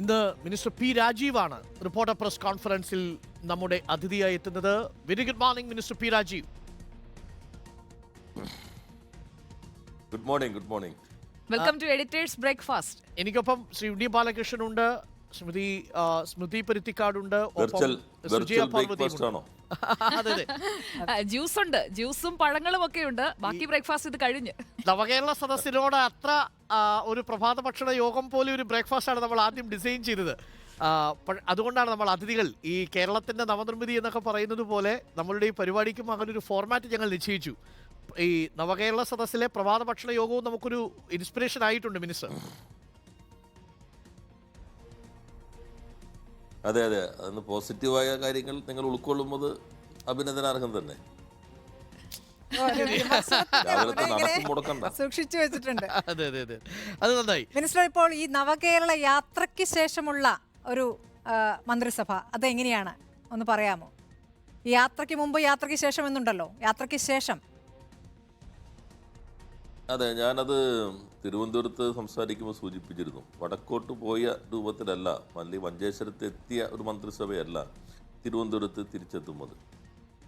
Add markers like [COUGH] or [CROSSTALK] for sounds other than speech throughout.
ഇന്ന് minister P രാജീവാണ് reporter press കോൺഫറൻസിൽ നമ്മുടെ അതിഥിയായി എത്തുന്നത്. Very good morning minister P Rajeev. Good morning good morning welcome to editors breakfast എനിക്കൊപ്പം ശ്രീ ഉണ്ണി ബാലകൃഷ്ണൻ ഉണ്ട് സ്മൃതി സ്മൃതി പരുത്തിക്കാടുണ്ട് ഒപ്പം സുജയ വെർച്വൽ അതെ അതെ. ജ്യൂസ് ഉണ്ട് ജ്യൂസും പഴങ്ങളും ഒക്കെ ഉണ്ട് ബാക്കി ബ്രേക്ക്ഫാസ്റ്റ് ഇത് കഴിഞ്ഞ്. നവകേരള സദസ്സിനോട് അത്ര ആ, ഒരു പ്രഭാത ഭക്ഷണ യോഗം പോലെ ഒരു ബ്രേക്ക്ഫാസ്റ്റ് ആണ് നമ്മൾ ആദ്യം ഡിസൈൻ ചെയ്തത്. ആ, പ- അതുകൊണ്ടാണ് നമ്മൾ അതിഥികൾ ഈ കേരളത്തിന്റെ നവനിർമ്മിതി എന്നൊക്കെ പറയുന്നത് പോലെ നമ്മളുടെ ഈ പരിപാടിക്കും അങ്ങനെ ഒരു ഫോർമാറ്റ് ഞങ്ങൾ നിശ്ചയിച്ചു. ഈ നവകേരള സദസ്സിലെ പ്രഭാത ഭക്ഷണ യോഗവും നമുക്കൊരു ഇൻസ്പിറേഷൻ ആയിട്ടുണ്ട് മിനിസ്റ്റർ. അതെ അതെ. അതിന് പോസിറ്റീവായ കാര്യങ്ങൾ നിങ്ങൾ ഉൾക്കൊള്ളുന്നത് അഭിനന്ദനാർഹം തന്നെ. [LAUGHS] രാവിലത്തെ നടക്കും മുടക്കണ്ട. സൂക്ഷിച്ചു വെച്ചിട്ടുണ്ട്. [LAUGHS] അതെ അതെ അതെ. അത് നന്നായി. മിനിസ്റ്റർ ഇപ്പോൾ ഈ നവകേരള യാത്രയ്ക്ക് ശേഷമുള്ള ഒരു ആ, മന്ത്രിസഭ അതെങ്ങനെയാണ്? ഒന്ന് പറയാമോ? ഈ യാത്രയ്ക്ക് മുമ്പ് യാത്രയ്ക്ക് ശേഷം എന്നുണ്ടല്ലോ. യാത്രയ്ക്ക് ശേഷം. അതെ ഞാനത് തിരുവനന്തപുരത്ത് സംസാരിക്കുമ്പോൾ സൂചിപ്പിച്ചിരുന്നു വടക്കോട്ട് പോയ രൂപത്തിലല്ല മല്ലി മഞ്ചേശ്വരത്ത് എത്തിയ ഒരു മന്ത്രിസഭയല്ല തിരുവനന്തപുരത്ത് തിരിച്ചെത്തുന്നത്.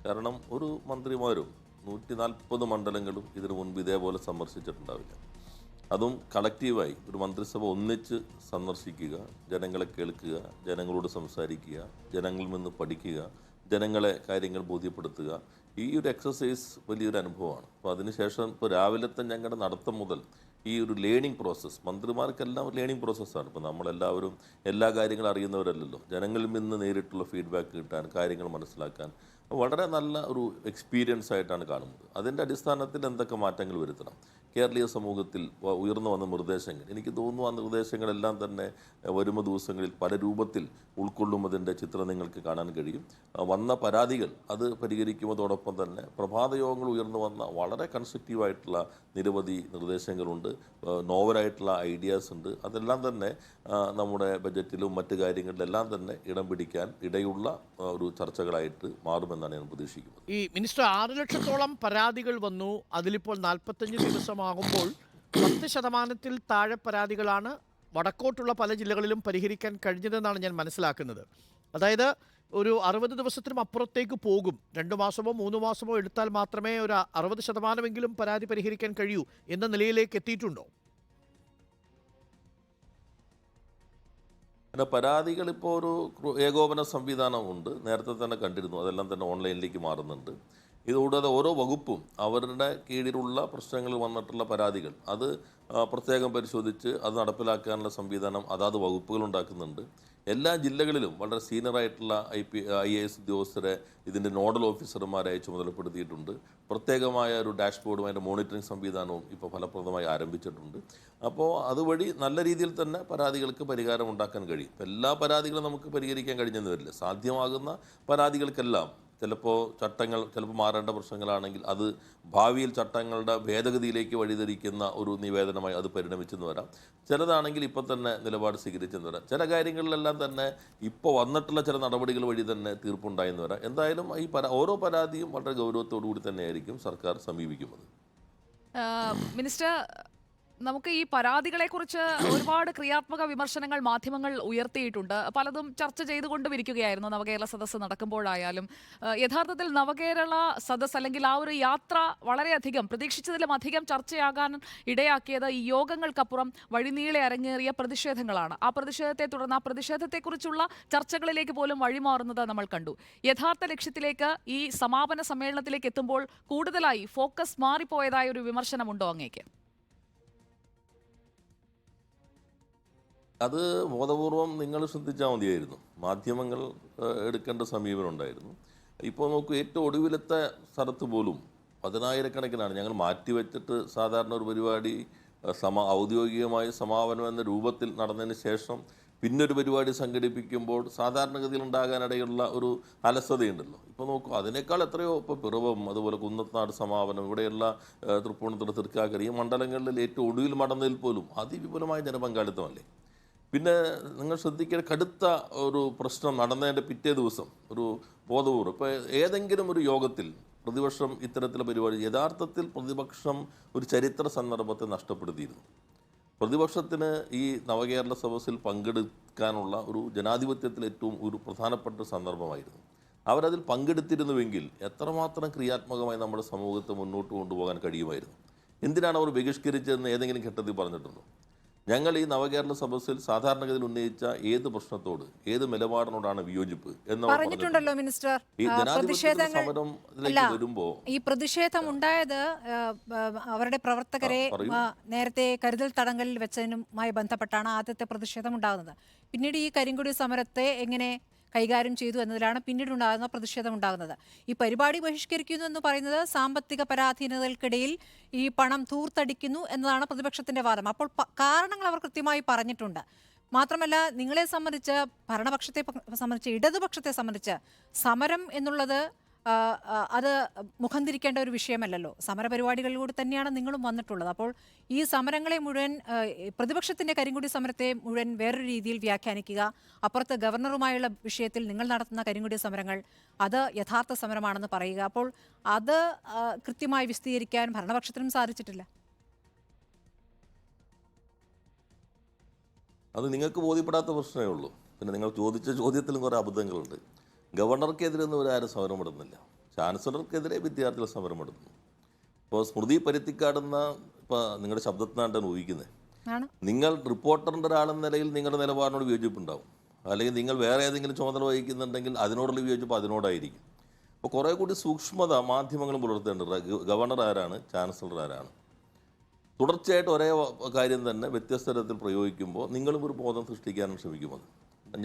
കാരണം ഒരു മന്ത്രിമാരും നൂറ്റി നാൽപ്പത് മണ്ഡലങ്ങളും ഇതിനു മുൻപ് ഇതേപോലെ സന്ദർശിച്ചിട്ടുണ്ടാവില്ല. അതും കളക്റ്റീവായി ഒരു മന്ത്രിസഭ ഒന്നിച്ച് സന്ദർശിക്കുക ജനങ്ങളെ കേൾക്കുക ജനങ്ങളോട് സംസാരിക്കുക ജനങ്ങളിൽ നിന്ന് പഠിക്കുക ജനങ്ങളെ കാര്യങ്ങൾ ബോധ്യപ്പെടുത്തുക ഈ ഒരു എക്സസൈസ് വലിയൊരു അനുഭവമാണ്. അപ്പോൾ അതിനുശേഷം ഇപ്പോൾ രാവിലത്തെ ഞങ്ങളുടെ നടത്തം മുതൽ ഈ ഒരു ലേണിംഗ് പ്രോസസ്സ് മന്ത്രിമാർക്കെല്ലാം ഒരു ലേണിംഗ് പ്രോസസ്സാണ് ഇപ്പോൾ നമ്മളെല്ലാവരും എല്ലാ കാര്യങ്ങളും അറിയുന്നവരല്ലല്ലോ. ജനങ്ങളിൽ നിന്ന് നേരിട്ടുള്ള ഫീഡ്ബാക്ക് കിട്ടാൻ കാര്യങ്ങൾ മനസ്സിലാക്കാൻ വളരെ നല്ല ഒരു എക്സ്പീരിയൻസ് ആയിട്ടാണ് കാണുന്നത്. അതിന്റെ അടിസ്ഥാനത്തിൽ എന്തൊക്കെ മാറ്റങ്ങൾ വരുത്തണം? കേരളീയ സമൂഹത്തിൽ ഉയർന്നു വന്ന നിർദ്ദേശങ്ങൾ. എനിക്ക് തോന്നുന്നു ആ നിർദ്ദേശങ്ങളെല്ലാം തന്നെ വരുന്ന ദിവസങ്ങളിൽ പല രൂപത്തിൽ ഉൾക്കൊള്ളുന്നതിന്റെ ചിത്രം നിങ്ങൾക്ക് കാണാൻ കഴിയും. വന്ന പരാതികൾ അത് പരിഹരിക്കുന്നതോടൊപ്പം തന്നെ പ്രഭാത യോഗങ്ങൾ ഉയർന്നു വന്ന വളരെ കൺസ്ട്രക്റ്റീവായിട്ടുള്ള നിരവധി നിർദ്ദേശങ്ങളുണ്ട്. നോവലായിട്ടുള്ള ഐഡിയാസ് ഉണ്ട്. അതെല്ലാം തന്നെ നമ്മുടെ ബജറ്റിലും മറ്റു കാര്യങ്ങളിലെല്ലാം തന്നെ ഇടം പിടിക്കാൻ ഇടയുള്ള ഒരു ചർച്ചകളായിട്ട് മാറുമെന്നാണ് ഞാൻ പ്രതീക്ഷിക്കുന്നത്. ഈ മിനിസ്റ്റർ ആറ് ലക്ഷത്തോളം പരാതികൾ വന്നു. അതിലിപ്പോൾ നാൽപ്പത്തഞ്ച് ദിവസമാകുമ്പോൾ പത്ത് ശതമാനത്തിൽ താഴെ പരാതികളാണ് വടക്കോട്ടുള്ള പല ജില്ലകളിലും പരിഹരിക്കാൻ കഴിഞ്ഞതെന്നാണ് ഞാൻ മനസ്സിലാക്കുന്നത്. അതായത് ഒരു അറുപത് ദിവസത്തിനും അപ്പുറത്തേക്ക് പോകും. രണ്ട് മാസമോ മൂന്ന് മാസമോ എടുത്താൽ മാത്രമേ ഒരു അറുപത് ശതമാനമെങ്കിലും പരാതി പരിഹരിക്കാൻ കഴിയൂ എന്ന നിലയിലേക്ക് എത്തിയിട്ടുണ്ടോ? പിന്നെ പരാതികൾ ഇപ്പോൾ ഒരു ഏകോപന സംവിധാനമുണ്ട്. നേരത്തെ തന്നെ കണ്ടിരുന്നു. അതെല്ലാം തന്നെ ഓൺലൈനിലേക്ക് മാറുന്നുണ്ട്. ഇതുകൂടാതെ ഓരോ വകുപ്പും അവരുടെ കീഴിലുള്ള പ്രശ്നങ്ങൾ വന്നിട്ടുള്ള പരാതികൾ. അത് പ്രത്യേകം പരിശോധിച്ച് അത് നടപ്പിലാക്കാനുള്ള സംവിധാനം അതാത് വകുപ്പുകൾ ഉണ്ടാക്കുന്നുണ്ട്. എല്ലാ ജില്ലകളിലും വളരെ സീനിയറായിട്ടുള്ള I P I A S ഉദ്യോഗസ്ഥരെ ഇതിന്റെ നോഡൽ ഓഫീസർമാരെ ചുമതലപ്പെടുത്തിയിട്ടുണ്ട് പ്രത്യേകമായ ഒരു ഡാഷ്ബോർഡും അതിന്റെ മോണിറ്ററിംഗ് സംവിധാനവും ഇപ്പോൾ ഫലപ്രദമായി ആരംഭിച്ചിട്ടുണ്ട്. അപ്പോൾ അതുവഴി നല്ല രീതിയിൽ തന്നെ പരാതികൾക്ക് പരിഹാരം ഉണ്ടാക്കാൻ കഴിയും. എല്ലാ പരാതികളും നമുക്ക് പരിഹരിക്കാൻ കഴിഞ്ഞെന്ന് വരില്ല. സാധ്യമാകുന്ന പരാതികൾക്കെല്ലാം ചിലപ്പോൾ ചട്ടങ്ങൾ ചിലപ്പോൾ മാറേണ്ട പ്രശ്നങ്ങളാണെങ്കിൽ അത് ഭാവിയിൽ ചട്ടങ്ങളുടെ ഭേദഗതിയിലേക്ക് വഴിതെറിക്കുന്ന ഒരു നിവേദനമായി അത് പരിണമിച്ചെന്ന് വരാം. ചിലതാണെങ്കിൽ ഇപ്പോൾ തന്നെ നിലപാട് സ്വീകരിച്ചെന്ന് വരാം. ചില കാര്യങ്ങളിലെല്ലാം തന്നെ ഇപ്പോൾ വന്നിട്ടുള്ള ചില നടപടികൾ വഴി തന്നെ തീർപ്പുണ്ടായെന്ന് വരാം. എന്തായാലും ഈ പരാ ഓരോ പരാതിയും വളരെ ഗൗരവത്തോടു കൂടി തന്നെയായിരിക്കും സർക്കാർ സമീപിക്കുന്നത്. മിനിസ്റ്റർ നമുക്ക് ഈ പരാതികളെ കുറിച്ച് ഒരുപാട് ക്രിയാത്മക വിമർശനങ്ങൾ മാധ്യമങ്ങൾ ഉയർത്തിയിട്ടുണ്ട്. പലതും ചർച്ച ചെയ്തുകൊണ്ടും ഇരിക്കുകയായിരുന്നു നവകേരള സദസ്സ് നടക്കുമ്പോഴായാലും. യഥാർത്ഥത്തിൽ നവകേരള സദസ് അല്ലെങ്കിൽ ആ ഒരു യാത്ര വളരെയധികം പ്രതീക്ഷിച്ചതിലും അധികം ചർച്ചയാകാൻ ഇടയാക്കിയത് ഈ യോഗങ്ങൾക്കപ്പുറം വഴിനീളെ അരങ്ങേറിയ പ്രതിഷേധങ്ങളാണ്. ആ പ്രതിഷേധത്തെ തുടർന്ന് ആ പ്രതിഷേധത്തെക്കുറിച്ചുള്ള ചർച്ചകളിലേക്ക് പോലും വഴിമാറുന്നത് നമ്മൾ കണ്ടു. യഥാർത്ഥ ലക്ഷ്യത്തിലേക്ക് ഈ സമാപന സമ്മേളനത്തിലേക്ക് എത്തുമ്പോൾ കൂടുതലായി ഫോക്കസ് മാറിപ്പോയതായ ഒരു വിമർശനമുണ്ടോ അങ്ങേക്ക്? അത് ബോധപൂർവം നിങ്ങൾ ശ്രദ്ധിച്ചാൽ മതിയായിരുന്നു. മാധ്യമങ്ങൾ എടുക്കേണ്ട സമീപനം ഉണ്ടായിരുന്നു. ഇപ്പോൾ നോക്കൂ ഏറ്റവും ഒടുവിലത്തെ സ്ഥലത്ത് പോലും പതിനായിരക്കണക്കിനാണ് ഞങ്ങൾ മാറ്റിവെച്ചിട്ട് സാധാരണ ഒരു പരിപാടി സമ ഔദ്യോഗികമായ സമാപനം എന്ന രൂപത്തിൽ നടന്നതിന് ശേഷം പിന്നൊരു പരിപാടി സംഘടിപ്പിക്കുമ്പോൾ സാധാരണഗതിയിൽ ഉണ്ടാകാനിടയുള്ള ഒരു അലസതയുണ്ടല്ലോ. ഇപ്പോൾ നോക്കൂ അതിനേക്കാൾ എത്രയോ ഇപ്പോൾ പിറവം അതുപോലെ കുന്നത്നാട് സമാപനം ഇവിടെയുള്ള തൃപ്പൂണിത്തുറ തൃക്കാക്കര ഈ മണ്ഡലങ്ങളിൽ ഏറ്റവും ഒടുവിൽ മടന്നതിൽ പോലും അതിവിപുലമായ ജനപങ്കാളിത്തമല്ലേ? പിന്നെ നിങ്ങൾ ശ്രദ്ധിക്കേണ്ട കടുത്ത ഒരു പ്രശ്നം നടന്നതിന്റെ പിറ്റേ ദിവസം ഒരു ബോധപൂർവം ഇപ്പോൾ ഏതെങ്കിലും ഒരു യോഗത്തിൽ പ്രതിപക്ഷം ഇത്തരത്തിലുള്ള പരിപാടി യഥാർത്ഥത്തിൽ പ്രതിപക്ഷം ഒരു ചരിത്ര സന്ദർഭത്തെ നഷ്ടപ്പെടുത്തിയിരുന്നു. പ്രതിപക്ഷത്തിന് ഈ നവകേരള സദസ്സിൽ പങ്കെടുക്കാനുള്ള ഒരു ജനാധിപത്യത്തിൽ ഏറ്റവും ഒരു പ്രധാനപ്പെട്ട സന്ദർഭമായിരുന്നു. അവരതിൽ പങ്കെടുത്തിരുന്നുവെങ്കിൽ എത്രമാത്രം ക്രിയാത്മകമായി നമ്മുടെ സമൂഹത്തെ മുന്നോട്ട് കൊണ്ടുപോകാൻ കഴിയുമായിരുന്നു. എന്തിനാണ് അവർ ബഹിഷ്കരിച്ചതെന്ന് ഏതെങ്കിലും ഘട്ടത്തിൽ പറഞ്ഞിട്ടുണ്ടോ? ഞങ്ങൾ ഈ നവകേരള സദസ്സിൽ സാധാരണഗതിയിൽ ഉന്നയിച്ച ഏത് പ്രശ്നത്തോട് ഏത് നിലപാടിനോടാണ് വിയോജിപ്പ് എന്ന് പറഞ്ഞിട്ടുണ്ടല്ലോ മിനിസ്റ്റർ. പ്രതിഷേധങ്ങൾ വരുമ്പോ ഈ പ്രതിഷേധം ഉണ്ടായത് അവരുടെ പ്രവർത്തകരെ നേരത്തെ കരുതൽ തടങ്കലിൽ വെച്ചതിനുമായി ബന്ധപ്പെട്ടാണ് ആദ്യത്തെ പ്രതിഷേധം ഉണ്ടാകുന്നത്. പിന്നീട് ഈ കരിങ്കുടി സമരത്തെ എങ്ങനെ കൈകാര്യം ചെയ്തു എന്നതിലാണ് പിന്നീടുണ്ടാകുന്ന പ്രതിഷേധം ഉണ്ടാകുന്നത് ഈ പരിപാടി ബഹിഷ്കരിക്കുന്നു എന്ന് പറയുന്നത് സാമ്പത്തിക പരാധീനതകൾക്കിടയിൽ ഈ പണം ധൂർത്തടിക്കുന്നു എന്നതാണ് പ്രതിപക്ഷത്തിന്റെ വാദം. അപ്പോൾ കാരണങ്ങൾ അവർ കൃത്യമായി പറഞ്ഞിട്ടുണ്ട്. മാത്രമല്ല നിങ്ങളെ സംബന്ധിച്ച് ഭരണപക്ഷത്തെ സംബന്ധിച്ച് ഇടതുപക്ഷത്തെ സംബന്ധിച്ച് സമരം എന്നുള്ളത് അത് മുഖം തിരിക്കേണ്ട ഒരു വിഷയമല്ലല്ലോ. സമരപരിപാടികളിലൂടെ തന്നെയാണ് നിങ്ങളും വന്നിട്ടുള്ളത്. അപ്പോൾ ഈ സമരങ്ങളെ മുഴുവൻ പ്രതിപക്ഷത്തിന്റെ കരിങ്കുടി സമരത്തെ മുഴുവൻ വേറൊരു രീതിയിൽ വ്യാഖ്യാനിക്കുക അപ്പുറത്ത് ഗവർണറുമായുള്ള വിഷയത്തിൽ നിങ്ങൾ നടത്തുന്ന കരിങ്കുടി സമരങ്ങൾ അത് യഥാർത്ഥ സമരമാണെന്ന് പറയുക. അപ്പോൾ അത് കൃത്യമായി വിശദീകരിക്കാൻ ഭരണപക്ഷത്തിനും സാധിച്ചിട്ടില്ല. അത് നിങ്ങൾക്ക് ബോധ്യപ്പെടാത്ത പ്രശ്നമേ ഉള്ളൂ. പിന്നെ നിങ്ങൾ ചോദിച്ച ചോദ്യത്തിലും കുറേ അബദ്ധങ്ങളുണ്ട്. ഗവർണർക്കെതിരെ ഒരു സമരം സമരമിടുന്നില്ല. ചാൻസലർക്കെതിരെ വിദ്യാർത്ഥികൾ സമരമിടുന്നു. ഇപ്പോൾ സ്മൃതി പരുത്തിക്കാടുന്ന ഇപ്പോൾ നിങ്ങളുടെ ശബ്ദത്തിനാണ് ഞാൻ ഊഹിക്കുന്നത് നിങ്ങൾ റിപ്പോർട്ടറിന്റെ ഒരാളെന്ന നിലയിൽ നിങ്ങളുടെ നിലപാടിനോട് വിയോജിപ്പുണ്ടാവും. അല്ലെങ്കിൽ നിങ്ങൾ വേറെ ഏതെങ്കിലും ചുമതല വഹിക്കുന്നുണ്ടെങ്കിൽ അതിനോടുള്ള വിയോജിപ്പ് അതിനോടായിരിക്കും. അപ്പോൾ കുറേ കൂടി സൂക്ഷ്മത മാധ്യമങ്ങളും പുലർത്തേണ്ടത് ഗവർണർ ആരാണ് ചാൻസലർ ആരാണ്? തുടർച്ചയായിട്ട് ഒരേ കാര്യം തന്നെ വ്യത്യസ്ത തരത്തിൽ പ്രയോഗിക്കുമ്പോൾ നിങ്ങളും ഒരു ബോധം സൃഷ്ടിക്കാനും ശ്രമിക്കുമത്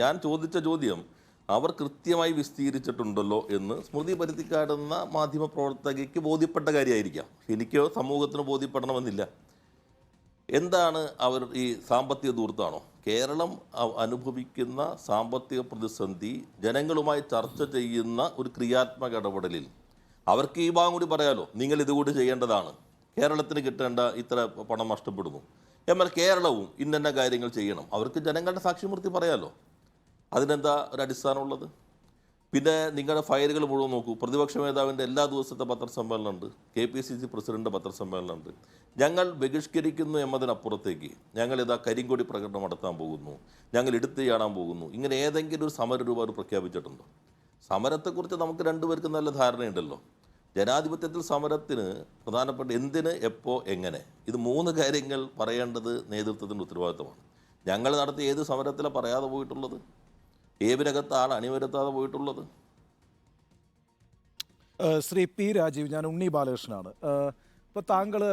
ഞാൻ ചോദിച്ച ചോദ്യം അവർ കൃത്യമായി വിസ്തീരിച്ചിട്ടുണ്ടല്ലോ എന്ന് സ്മൃതി പരുത്തിക്കാടുന്ന മാധ്യമ പ്രവർത്തകയ്ക്ക് ബോധ്യപ്പെട്ട കാര്യമായിരിക്കാം. എനിക്കോ സമൂഹത്തിന് ബോധ്യപ്പെടണമെന്നില്ല. എന്താണ് അവർ ഈ സാമ്പത്തിക ദൂർത്താണോ കേരളം അനുഭവിക്കുന്ന സാമ്പത്തിക പ്രതിസന്ധി ജനങ്ങളുമായി ചർച്ച ചെയ്യുന്ന ഒരു ക്രിയാത്മക ഇടപെടലിൽ. അവർക്ക് ഈ ഭാഗം കൂടി പറയാലോ. നിങ്ങൾ ഇതുകൂടി ചെയ്യേണ്ടതാണ്. കേരളത്തിന് കിട്ടേണ്ട ഇത്ര പണം നഷ്ടപ്പെടുന്നു. എന്നാൽ കേരളവും ഇന്ന കാര്യങ്ങൾ ചെയ്യണം. അവർക്ക് ജനങ്ങളുടെ സാക്ഷിമൂർത്തി പറയാലോ. അതിനെന്താ ഒരു അടിസ്ഥാനമുള്ളത് പിന്നെ നിങ്ങളുടെ ഫയലുകൾ മുഴുവൻ നോക്കൂ. പ്രതിപക്ഷ നേതാവിന്റെ എല്ലാ ദിവസത്തെ പത്രസമ്മേളനമുണ്ട്. K P C C president പത്രസമ്മേളനമുണ്ട്. ഞങ്ങൾ ബഹിഷ്കരിക്കുന്നു എന്നതിനപ്പുറത്തേക്ക് ഞങ്ങൾ ഇതാ കരിങ്കൊടി പ്രകടനം നടത്താൻ പോകുന്നു. ഞങ്ങൾ എടുത്തു ചാടാൻ പോകുന്നു. ഇങ്ങനെ ഏതെങ്കിലും ഒരു സമരരൂപം അവർ പ്രഖ്യാപിച്ചിട്ടുണ്ടോ? സമരത്തെക്കുറിച്ച് നമുക്ക് രണ്ടുപേർക്കും നല്ല ധാരണയുണ്ടല്ലോ. ജനാധിപത്യത്തിൽ സമരത്തിന് പ്രധാനപ്പെട്ട എന്തിന് എപ്പോൾ എങ്ങനെ? ഇത് മൂന്ന് കാര്യങ്ങൾ പറയേണ്ടത് നേതൃത്വത്തിന്റെ ഉത്തരവാദിത്തമാണ്. ഞങ്ങൾ നടത്തിയ ഏത് സമരത്തിലാണ് പറയാതെ പോയിട്ടുള്ളത്? ഏവിനകത്താണ് അണിവരുത്താതെ പോയിട്ടുള്ളത്? ശ്രീ പി രാജീവ് ഞാൻ ഉണ്ണി ബാലകൃഷ്ണനാണ്. ഇപ്പോൾ താങ്കൾ